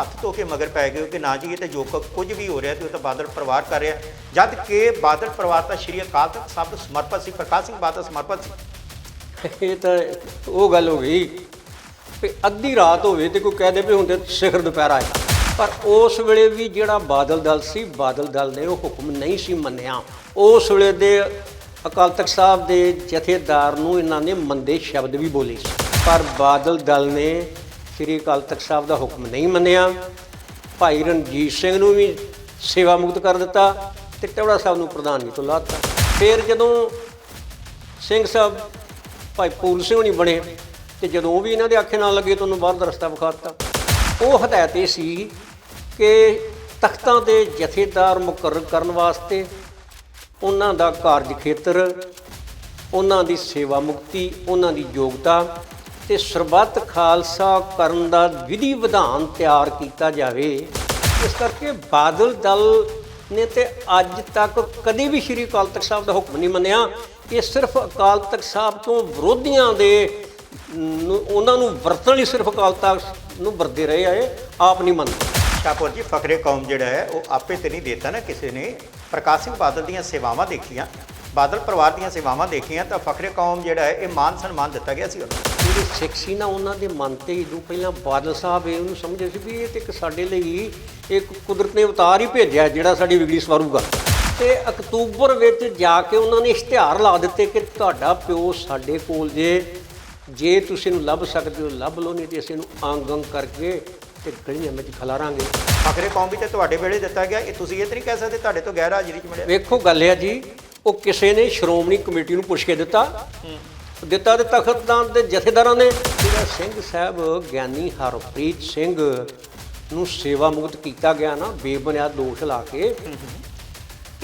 ਹੱਥ ਧੋ ਕੇ ਮਗਰ ਪੈ ਗਏ ਕਿ ਨਾ ਜੀ, ਇਹ ਤੇ ਜੋ ਕੁਝ ਵੀ ਹੋ ਰਿਹਾ ਤੇ ਉਹ ਤਾਂ ਬਾਦਲ ਪਰਿਵਾਰ ਕਰ ਰਿਹਾ ਜਦ ਕਿ ਬਾਦਲ ਪਰਿਵਾਰ ਤਾਂ ਸ਼੍ਰੀ ਅਕਾਲ ਤਖਤ ਸਾਹਿਬ ਨੂੰ ਸਮਰਪਿਤ ਸੀ, ਪ੍ਰਕਾਸ਼ ਸਿੰਘ ਬਾਦਲ ਸਮਰਪਿਤ ਸੀ। ਇਹ ਤਾਂ ਉਹ ਗੱਲ ਹੋ ਗਈ ਵੀ ਅੱਧੀ ਰਾਤ ਹੋਵੇ ਤੇ ਕੋਈ ਕਹਿ ਦੇ ਵੀ ਹੁਣ ਤੇ ਸਿਖਰ ਦੁਪਹਿਰਾ ਹੈ ਪਰ ਉਸ ਵੇਲੇ ਵੀ ਜਿਹੜਾ ਬਾਦਲ ਦਲ ਸੀ, ਬਾਦਲ ਦਲ ਨੇ ਉਹ ਹੁਕਮ ਨਹੀਂ ਸੀ ਮੰਨਿਆ। ਉਸ ਵੇਲੇ ਦੇ ਅਕਾਲ ਤਖਤ ਸਾਹਿਬ ਦੇ ਜਥੇਦਾਰ ਨੂੰ ਇਹਨਾਂ ਨੇ ਮੰਦੇ ਸ਼ਬਦ ਵੀ ਬੋਲੇ ਸੀ। ਪਰ ਬਾਦਲ ਦਲ ਨੇ ਸ੍ਰੀ ਅਕਾਲ ਤਖਤ ਸਾਹਿਬ ਦਾ ਹੁਕਮ ਨਹੀਂ ਮੰਨਿਆ। ਭਾਈ ਰਣਜੀਤ ਸਿੰਘ ਨੂੰ ਵੀ ਸੇਵਾ ਮੁਕਤ ਕਰ ਦਿੱਤਾ ਤੇ ਟਵੜਾ ਸਾਹਿਬ ਨੂੰ ਪ੍ਰਧਾਨਗੀ ਤੋਂ ਲਾ ਦਿੱਤਾ ਫਿਰ ਜਦੋਂ ਸਿੰਘ ਸਾਹਿਬ ਭਾਈ ਪੂਲ ਸਿੰਘ ਨਹੀਂ ਬਣੇ ਤੇ ਜਦੋਂ ਉਹ ਵੀ ਇਹਨਾਂ ਦੇ ਆਖੇ ਨਾਲ ਲੱਗੇ ਤਾਂ ਉਹਨੂੰ ਬਾਹਰ ਦਾ ਰਸਤਾ ਵਿਖਾਤਾ। ਉਹ ਹਦਾਇਤ ਇਹ ਸੀ ਕਿ ਤਖਤਾਂ ਦੇ ਜਥੇਦਾਰ ਮੁਕਰਰ ਕਰਨ ਵਾਸਤੇ ਉਹਨਾਂ ਦਾ ਕਾਰਜ ਖੇਤਰ, ਉਹਨਾਂ ਦੀ ਸੇਵਾ ਮੁਕਤੀ, ਉਹਨਾਂ ਦੀ ਯੋਗਤਾ ਤੇ ਸਰਬੱਤ ਖਾਲਸਾ ਕਰਨ ਦਾ ਵਿਧੀ ਵਿਧਾਨ ਤਿਆਰ ਕੀਤਾ ਜਾਵੇ। ਇਸ ਕਰਕੇ ਬਾਦਲ ਦਲ ਨੇ ਤੇ ਅੱਜ ਤੱਕ ਕਦੇ ਵੀ ਸ਼੍ਰੀ ਅਕਾਲ ਤਖਤ ਸਾਹਿਬ ਦਾ ਹੁਕਮ ਨਹੀਂ ਮੰਨਿਆ। ਇਹ ਸਿਰਫ ਅਕਾਲ ਤਖਤ ਸਾਹਿਬ ਤੋਂ ਵਿਰੋਧੀਆਂ ਦੇ ਨੂੰ- ਉਹਨਾਂ ਨੂੰ ਵਰਤਣ ਲਈ ਸਿਰਫ ਅਕਾਲ ਤਖਤ ਨੂੰ ਵਰਦੇ ਰਹੇ ਆਏ, ਆਪ ਨਹੀਂ ਮੰਨਦੇ। ਸ਼ਾਹਪੁਰ ਜੀ, ਫਕਰੇ ਕੌਮ ਜਿਹੜਾ ਹੈ, ਉਹ ਆਪੇ ਤੇ ਨਹੀਂ ਦੇਤਾ ਨਾ ਕਿਸੇ ਨੇ। ਪ੍ਰਕਾਸ਼ ਸਿੰਘ ਬਾਦਲ ਦੀਆਂ ਸੇਵਾਵਾਂ ਦੇਖੀਆਂ। ਬਾਦਲ ਪਰਿਵਾਰ ਦੀਆਂ ਸੇਵਾਵਾਂ ਦੇਖੀਆਂ ਤਾਂ ਫਕਰੇ ਕੌਮ ਜਿਹੜਾ ਹੈ ਇਹ ਮਾਨ ਸਨਮਾਨ ਦਿੱਤਾ ਗਿਆ ਸੀ ਉਹਨੂੰ। ਜਿਹੜੇ ਸਿੱਖ ਸੀ ਨਾ ਉਹਨਾਂ ਦੇ ਮਨ ਤੇ ਇਦੋਂ ਪਹਿਲਾਂ ਬਾਦਲ ਸਾਹਿਬ ਇਹ ਉਹਨੂੰ ਸਮਝਦੇ ਸੀ ਵੀ ਇਹ ਤੇ ਇੱਕ ਸਾਡੇ ਲਈ ਇੱਕ ਕੁਦਰਤ ਨੇ ਅਵਤਾਰ ਹੀ ਭੇਜਿਆ ਜਿਹੜਾ ਸਾਡੀ ਵਿਗੜੀ ਸਵਾਰੂਗਾ। ਤੇ ਅਕਤੂਬਰ ਵਿੱਚ ਜਾ ਕੇ ਉਹਨਾਂ ਨੇ ਇਸ਼ਤਿਹਾਰ ਲਾ ਦਿੱਤੇ ਕਿ ਤੁਹਾਡਾ ਪਿਓ ਸਾਡੇ ਕੋਲ ਜੇ ਜੇ ਤੁਸੀਂ ਇਹਨੂੰ ਲੱਭ ਸਕਦੇ ਹੋ ਲੱਭ ਲਓ ਨਹੀਂ ਤੇ ਅਸੀਂ ਅੰਗ ਅੰਗ ਕਰਕੇ ਤੇ ਗਲੀਆਂ ਵਿੱਚ ਖਿਲਾਰਾਂਗੇ। ਫਕਰੇ ਕੌਮ ਵੀ ਤੇ ਤੁਹਾਡੇ ਵੇਲੇ ਦਿੱਤਾ ਗਿਆ। ਇਹ ਤੁਸੀਂ ਇਹ ਤਾਂ ਨਹੀਂ ਕਹਿ ਸਕਦੇ ਤੁਹਾਡੇ ਤੋਂ ਗੈਰ ਹਾਜ਼ਰੀ ਚ ਮਿਲਿਆ ਵੇਖੋ ਗੱਲ ਆ ਜੀ ਉਹ ਕਿਸੇ ਨੇ ਸ਼੍ਰੋਮਣੀ ਕਮੇਟੀ ਨੂੰ ਪੁੱਛ ਕੇ ਦਿੱਤਾ। ਦਿੱਤਾ ਤੇ ਤਖਤਦਾਨ ਦੇ ਜਥੇਦਾਰਾਂ ਨੇ। ਜਿਹੜਾ ਸਿੰਘ ਸਾਹਿਬ ਗਿਆਨੀ ਹਰਪ੍ਰੀਤ ਸਿੰਘ ਨੂੰ ਸੇਵਾ ਮੁਕਤ ਕੀਤਾ ਗਿਆ ਨਾ ਬੇਬੁਨਿਆਦ ਦੋਸ਼ ਲਾ ਕੇ।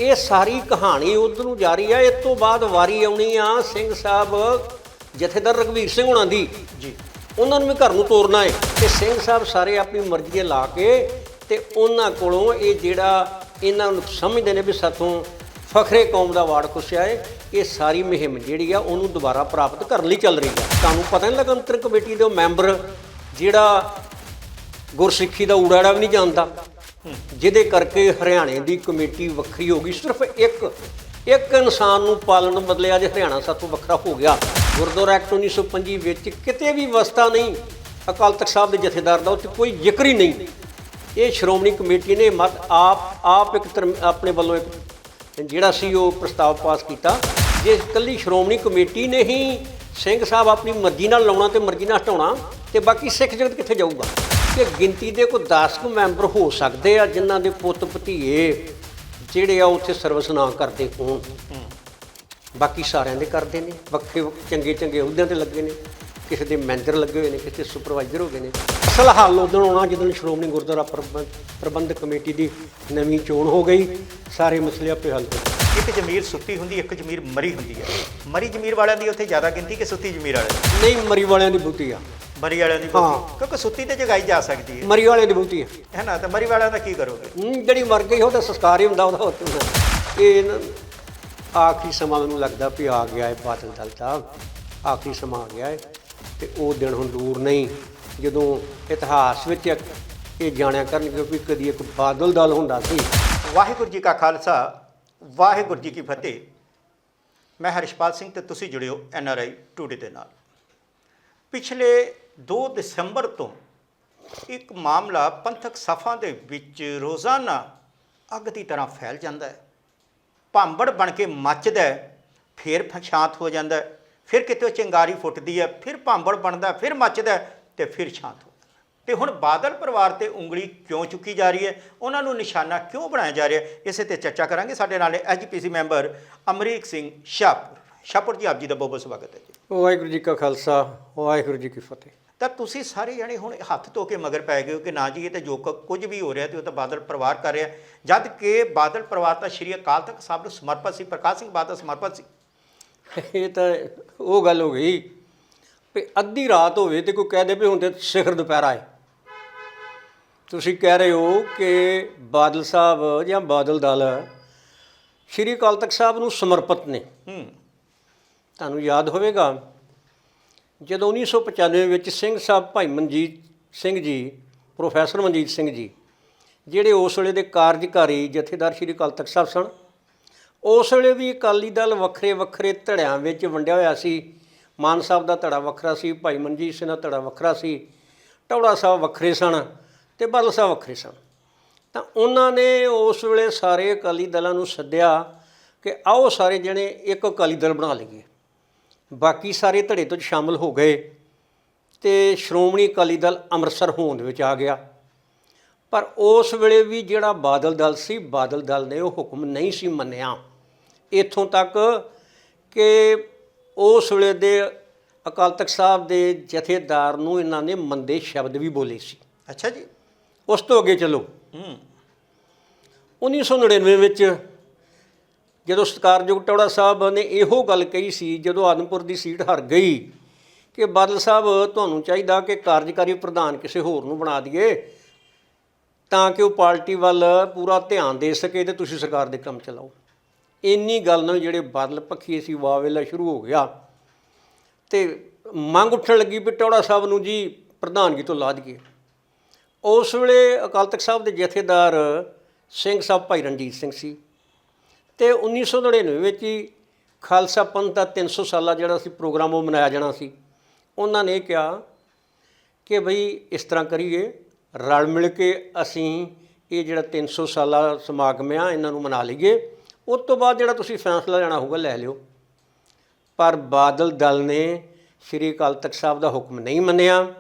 ਇਹ ਸਾਰੀ ਕਹਾਣੀ ਉਧਰ ਨੂੰ ਜਾਰੀ ਆ। ਇਸ ਤੋਂ ਬਾਅਦ ਵਾਰੀ ਆਉਣੀ ਆ ਸਿੰਘ ਸਾਹਿਬ ਜਥੇਦਾਰ ਰਘਵੀਰ ਸਿੰਘ ਹੋਣਾ ਦੀ। ਜੀ। ਉਹਨਾਂ ਨੂੰ ਵੀ ਘਰ ਨੂੰ ਤੋਰਨਾ ਹੈ ਤੇ ਸਿੰਘ ਸਾਹਿਬ ਸਾਰੇ ਆਪਣੀ ਮਰਜ਼ੀ ਦੇ ਲਾ ਕੇ ਤੇ ਉਹਨਾਂ ਕੋਲੋਂ ਇਹ ਜਿਹੜਾ ਇਹਨਾਂ ਨੂੰ ਸਮਝਦੇ ਨੇ ਵੀ ਸਾਥੋਂ ਫਖਰੇ ਕੌਮ ਦਾ ਵਾਰਡ ਖੁੱਸਿਆ ਹੈ ਇਹ ਸਾਰੀ ਮੁਹਿੰਮ ਜਿਹੜੀ ਆ ਉਹਨੂੰ ਦੁਬਾਰਾ ਪ੍ਰਾਪਤ ਕਰਨ ਲਈ ਚੱਲ ਰਹੀ ਹੈ ਤੁਹਾਨੂੰ ਪਤਾ ਨਹੀਂ ਲੱਗਾ ਅੰਤਰ ਕਮੇਟੀ ਦੇ ਉਹ ਮੈਂਬਰ ਜਿਹੜਾ ਗੁਰਸਿੱਖੀ ਦਾ ਊੜਾੜਾ ਵੀ ਨਹੀਂ ਜਾਣਦਾ? ਜਿਹਦੇ ਕਰਕੇ ਹਰਿਆਣੇ ਦੀ ਕਮੇਟੀ ਵੱਖਰੀ ਹੋ ਗਈ। ਸਿਰਫ ਇੱਕ ਇੱਕ ਇਨਸਾਨ ਨੂੰ ਪਾਲਣ ਬਦਲੇ ਅੱਜ ਹਰਿਆਣਾ ਸਾਥੋਂ ਵੱਖਰਾ ਹੋ ਗਿਆ। ਗੁਰਦੁਆਰਾ ਐਕਟ 1925 ਵਿੱਚ ਕਿਤੇ ਵੀ ਵਸਤਾ ਨਹੀਂ, ਅਕਾਲ ਤਖਤ ਸਾਹਿਬ ਦੇ ਜਥੇਦਾਰ ਦਾ ਉੱਥੇ ਕੋਈ ਜ਼ਿਕਰ ਹੀ ਨਹੀਂ। ਇਹ ਸ਼੍ਰੋਮਣੀ ਕਮੇਟੀ ਨੇ ਮਤ ਆਪ ਆਪ ਇੱਕ ਧਰਮ- ਆਪਣੇ ਵੱਲੋਂ ਇੱਕ ਜਿਹੜਾ ਸੀ ਉਹ ਪ੍ਰਸਤਾਵ ਪਾਸ ਕੀਤਾ। ਜੇ ਇਕੱਲੀ ਸ਼੍ਰੋਮਣੀ ਕਮੇਟੀ ਨੇ ਹੀ ਸਿੰਘ ਸਾਹਿਬ ਆਪਣੀ ਮਰਜ਼ੀ ਨਾਲ ਲਾਉਣਾ ਤੇ ਮਰਜ਼ੀ ਨਾਲ ਹਟਾਉਣਾ ਤੇ ਬਾਕੀ ਸਿੱਖ ਜਗਤ ਕਿੱਥੇ ਜਾਊਗਾ? ਕਿ ਗਿਣਤੀ ਦੇ ਕੋਈ 10 ਕੁ ਮੈਂਬਰ ਹੋ ਸਕਦੇ ਆ ਜਿਨ੍ਹਾਂ ਦੇ ਪੁੱਤ ਭਤੀਏ ਜਿਹੜੇ ਆ ਉੱਥੇ ਸਰਵਿਸ ਨਾ ਕਰਦੇ ਹੋਣ। ਬਾਕੀ ਸਾਰਿਆਂ ਦੇ ਕਰਦੇ ਨੇ ਵੱਖਰੇ ਚੰਗੇ ਚੰਗੇ ਅਹੁਦਿਆਂ ਤੇ ਲੱਗੇ ਨੇ। ਕਿਸੇ ਦੇ ਮੈਨੇਜਰ ਲੱਗੇ ਹੋਏ ਨੇ ਕਿਸੇ ਦੇ ਸੁਪਰਵਾਈਜ਼ਰ ਹੋ ਗਏ ਨੇ। ਅਸਲ ਹੱਲ ਉਦੋਂ ਆਉਣਾ ਜਦੋਂ ਸ਼੍ਰੋਮਣੀ ਗੁਰਦੁਆਰਾ ਪ੍ਰਬੰਧ ਪ੍ਰਬੰਧਕ ਕਮੇਟੀ ਦੀ ਨਵੀਂ ਚੋਣ ਹੋ ਗਈ ਸਾਰੇ ਮਸਲੇ ਆਪੇ ਹੱਲ ਹੋ ਗਏ। ਇੱਕ ਜ਼ਮੀਰ ਸੁੱਤੀ ਹੁੰਦੀ ਇੱਕ ਜ਼ਮੀਰ ਮਰੀ ਹੁੰਦੀ ਹੈ। ਮਰੀ ਜ਼ਮੀਰ ਵਾਲਿਆਂ ਦੀ ਉੱਥੇ ਜ਼ਿਆਦਾ ਗਿਣਤੀ ਕਿ ਸੁੱਤੀ ਜ਼ਮੀਰ ਵਾਲਿਆਂ ਦੀ? ਨਹੀਂ ਮਰੀ ਵਾਲਿਆਂ ਦੀ ਬੂਟੀ ਆ। ਮਰੀ ਵਾਲਿਆਂ ਦੀ ਬਹੁਤੀ? ਕਿਉਂਕਿ ਸੁੱਤੀ ਤੇ ਜਗਾਈ ਜਾ ਸਕਦੀ ਹੈ। ਮਰੀ ਵਾਲਿਆਂ ਦੀ ਬੂਟੀ ਆ। ਹੈ ਨਾ? ਤਾਂ ਮਰੀ ਵਾਲਿਆਂ ਦਾ ਕੀ ਕਰੋਗੇ? ਹੂੰ, ਜਿਹੜੀ ਮਰ ਗਈ ਉਹਦਾ ਸੰਸਕਾਰ ਹੀ ਹੁੰਦਾ ਉਹਦਾ ਉੱਥੇ ਹੁੰਦਾ। ਇਹ ਨਾ ਆਖਰੀ ਸਮਾਂ ਮੈਨੂੰ ਲੱਗਦਾ ਵੀ ਆ ਗਿਆ ਹੈ ਬਾਦਲ ਦਲ ਦਾ। ਆਖਰੀ ਸਮਾਂ ਆ ਗਿਆ ਹੈ ਤੇ ਉਹ ਦਿਨ ਹੁਣ ਦੂਰ ਨਹੀਂ। ਜਦੋਂ ਇਤਿਹਾਸ ਵਿੱਚ ਇਹ ਜਾਣਿਆ ਕਰਨ ਕਿਉਂਕਿ ਕਦੀ ਇੱਕ ਬਾਦਲ ਦਲ ਹੁੰਦਾ ਸੀ। ਵਾਹਿਗੁਰੂ ਜੀ ਕਾ ਖਾਲਸਾ, ਵਾਹਿਗੁਰੂ ਜੀ ਕੀ ਫਤਿਹ। ਮੈਂ ਹਰਿਸ਼ਪਾਲ ਸਿੰਘ ਤੇ ਤੁਸੀਂ ਜੁੜਿਓ ਐਨ ਆਰ ਆਈ ਟੂਡੇ ਦੇ ਨਾਲ। ਪਿਛਲੇ 2 ਦਸੰਬਰ ਤੋਂ ਇੱਕ ਮਾਮਲਾ ਪੰਥਕ ਸਫਾਂ ਦੇ ਵਿੱਚ ਰੋਜ਼ਾਨਾ ਅੱਗ ਦੀ ਤਰ੍ਹਾਂ ਫੈਲ ਜਾਂਦਾ ਹੈ। ਭਾਂਬੜ ਬਣ ਕੇ ਮੱਚਦਾ ਹੈ, ਫਿਰ ਫਸ਼ਾਂਤ ਹੋ ਜਾਂਦਾ ਹੈ। ਫਿਰ ਕਿਤੇ ਚਿੰਗਾਰੀ ਫੁੱਟਦੀ ਹੈ ਫਿਰ ਭਾਂਬੜ ਬਣਦਾ ਫਿਰ ਮੱਚਦਾ ਤੇ ਫਿਰ ਸ਼ਾਂਤ ਹੋ। ਤੇ ਹੁਣ ਬਾਦਲ ਪਰਿਵਾਰ ਤੇ ਉਂਗਲੀ ਕਿਉਂ ਚੁੱਕੀ ਜਾ ਰਹੀ ਹੈ? ਉਹਨਾਂ ਨੂੰ ਨਿਸ਼ਾਨਾ ਕਿਉਂ ਬਣਾਇਆ ਜਾ ਰਿਹਾ ਹੈ? ਇਸੇ ਤੇ ਚਰਚਾ ਕਰਾਂਗੇ। ਸਾਡੇ ਨਾਲ ਐਜੀਪੀਸੀ ਮੈਂਬਰ ਅਮਰੀਕ ਸਿੰਘ ਸ਼ਾਹਪੁਰ। ਸ਼ਾਹਪੁਰ ਜੀ ਆਪ ਜੀ ਦਾ ਬਹੁਤ ਬਹੁਤ ਸਵਾਗਤ ਹੈ ਜੀ। ਵਾਹਿਗੁਰੂ ਜੀ ਕਾ ਖਾਲਸਾ ਵਾਹਿਗੁਰੂ ਜੀ ਕੀ ਫਤਿਹ। ਤਾਂ ਤੁਸੀਂ ਸਾਰੇ ਜਣੇ ਹੁਣ ਹੱਥ ਧੋ ਕੇ ਮਗਰ ਪੈ ਗਏ ਹੋ ਕਿ ਨਾ ਜੀ ਇਹ ਤੇ ਜੋ ਕੁਝ ਵੀ ਹੋ ਰਿਹਾ ਤੇ ਉਹ ਤਾਂ ਬਾਦਲ ਪਰਿਵਾਰ ਕਰ ਰਿਹਾ ਜਦ ਕਿ ਬਾਦਲ ਪਰਿਵਾਰ ਤਾਂ ਸ਼੍ਰੀ ਅਕਾਲ ਤਖਤ ਸਾਹਿਬ ਨੂੰ ਸਮਰਪਿਤ ਸੀ ਪ੍ਰਕਾਸ਼ ਸਿੰਘ ਬਾਦਲ ਸਮਰਪਿਤ ਸੀ। ਇਹ ਤਾਂ ਉਹ ਗੱਲ ਹੋ ਗਈ ਵੀ ਅੱਧੀ ਰਾਤ ਹੋਵੇ ਤੇ ਕੋਈ ਕਹਿ ਦੇ ਵੀ ਹੁਣ ਤੇ ਸਿਖਰ ਦੁਪਹਿਰਾ ਹੈ ਤੁਸੀਂ ਕਹਿ ਰਹੇ ਹੋ ਕਿ ਬਾਦਲ ਸਾਹਿਬ ਜਾਂ ਬਾਦਲ ਦਲ ਸ਼੍ਰੀ ਅਕਾਲ ਤਖਤ ਸਾਹਿਬ ਨੂੰ ਸਮਰਪਿਤ ਨੇ। ਹੂੰ। ਤੁਹਾਨੂੰ ਯਾਦ ਹੋਵੇਗਾ ਜਦੋਂ 1995 ਵਿੱਚ ਸਿੰਘ ਸਾਹਿਬ ਭਾਈ ਮਨਜੀਤ ਸਿੰਘ ਜੀ ਪ੍ਰੋਫੈਸਰ ਮਨਜੀਤ ਸਿੰਘ ਜੀ ਜਿਹੜੇ ਉਸ ਵੇਲੇ ਦੇ ਕਾਰਜਕਾਰੀ ਜਥੇਦਾਰ ਸ਼੍ਰੀ ਅਕਾਲ ਤਖਤ ਸਾਹਿਬ ਸਨ ਉਸ ਵੇਲੇ ਵੀ ਅਕਾਲੀ ਦਲ ਵੱਖਰੇ ਵੱਖਰੇ ਧੜਿਆਂ ਵਿੱਚ ਵੰਡਿਆ ਹੋਇਆ ਸੀ। ਮਾਨ ਸਾਹਿਬ ਦਾ ਧੜਾ ਵੱਖਰਾ ਸੀ, ਭਾਈ ਮਨਜੀਤ ਸਿੰਘ ਦਾ ਧੜਾ ਵੱਖਰਾ ਸੀ, ਟੌੜਾ ਸਾਹਿਬ ਵੱਖਰੇ ਸਨ ਤੇ ਬਾਦਲ ਸਾਹਿਬ ਵੱਖਰੇ ਸਨ। ਤਾਂ ਉਹਨਾਂ ਨੇ ਉਸ ਵੇਲੇ ਸਾਰੇ ਅਕਾਲੀ ਦਲਾਂ ਨੂੰ ਸੱਦਿਆ ਕਿ ਆਓ ਸਾਰੇ ਜਣੇ ਇੱਕ ਅਕਾਲੀ ਦਲ ਬਣਾ ਲਈਏ। ਬਾਕੀ ਸਾਰੇ ਧੜੇ ਤੋਂ ਸ਼ਾਮਲ ਹੋ ਗਏ ਤੇ ਸ਼੍ਰੋਮਣੀ ਅਕਾਲੀ ਦਲ ਅੰਮ੍ਰਿਤਸਰ ਹੋਂਦ ਵਿੱਚ ਆ ਗਿਆ। ਪਰ ਉਸ ਵੇਲੇ ਵੀ ਜਿਹੜਾ ਬਾਦਲ ਦਲ ਸੀ, ਬਾਦਲ ਦਲ ਨੇ ਉਹ ਹੁਕਮ ਨਹੀਂ ਸੀ ਮੰਨਿਆ। ਇਥੋਂ ਤੱਕ ਕਿ ਉਸ ਵੇਲੇ ਦੇ ਅਕਾਲ ਤਖਤ ਸਾਹਿਬ ਦੇ ਜਥੇਦਾਰ ਨੂੰ ਇਹਨਾਂ ਨੇ ਮੰਦੇ ਸ਼ਬਦ ਵੀ ਬੋਲੇ ਸੀ। ਅੱਛਾ ਜੀ। ਉਸ ਤੋਂ ਅੱਗੇ ਚੱਲੋ। ਹੂੰ। 1999 ਵਿੱਚ ਜਦੋਂ ਸਤਿਕਾਰਯੋਗ ਟੌੜਾ ਸਾਹਿਬ ਨੇ ਇਹੋ ਗੱਲ ਕਹੀ ਸੀ ਜਦੋਂ ਆਦਮਪੁਰ ਦੀ ਸੀਟ ਹਾਰ ਗਈ ਕਿ ਬਾਦਲ ਸਾਹਿਬ ਤੁਹਾਨੂੰ ਚਾਹੀਦਾ ਕਿ ਕਾਰਜਕਾਰੀ ਪ੍ਰਧਾਨ ਕਿਸੇ ਹੋਰ ਨੂੰ ਬਣਾ ਦਈਏ ਤਾਂ ਕਿ ਉਹ ਪਾਰਟੀ ਵੱਲ ਪੂਰਾ ਧਿਆਨ ਦੇ ਸਕੇ ਤੇ ਤੁਸੀਂ ਸਰਕਾਰ ਦੇ ਕੰਮ ਚਲਾਓ। ਇੰਨੀ ਗੱਲ ਨਾਲ ਜਿਹੜੇ ਬਾਦਲ ਪੱਖੀ ਸੀ, ਵਾਵੇਲਾ ਸ਼ੁਰੂ ਹੋ ਗਿਆ। ਤੇ ਮੰਗ ਉੱਠਣ ਲੱਗੀ ਵੀ ਟੌੜਾ ਸਾਹਿਬ ਨੂੰ ਜੀ ਪ੍ਰਧਾਨਗੀ ਤੋਂ ਲਾ ਦਈਏ। ਉਸ ਵੇਲੇ ਅਕਾਲ ਤਖਤ ਸਾਹਿਬ ਦੇ ਜਥੇਦਾਰ ਸਿੰਘ ਸਾਹਿਬ ਭਾਈ ਰਣਜੀਤ ਸਿੰਘ ਸੀ। ਤੇ 1999 ਵਿੱਚ ਹੀ ਖਾਲਸਾ ਪੰਥ ਦਾ 300 ਸਾਲਾ ਜਿਹੜਾ ਸੀ ਪ੍ਰੋਗਰਾਮ ਉਹ ਮਨਾਇਆ ਜਾਣਾ ਸੀ। ਉਹਨਾਂ ਨੇ ਕਿਹਾ ਕਿ ਭਈ ਇਸ ਤਰ੍ਹਾਂ ਕਰੀਏ, ਰਲ ਮਿਲ ਕੇ ਅਸੀਂ ਇਹ ਜਿਹੜਾ 300 ਸਾਲਾ ਸਮਾਗਮ ਆ, ਇਹਨਾਂ ਨੂੰ ਮਨਾ ਲਈਏ। ਉਸ ਤੋਂ ਬਾਅਦ ਜਿਹੜਾ ਤੁਸੀਂ ਫੈਸਲਾ ਲੈਣਾ ਹੋਊਗਾ ਲੈ ਲਿਓ। ਪਰ ਬਾਦਲ ਦਲ ਨੇ ਸ਼੍ਰੀ ਅਕਾਲ ਤਖਤ ਸਾਹਿਬ ਦਾ ਹੁਕਮ ਨਹੀਂ ਮੰਨਿਆ।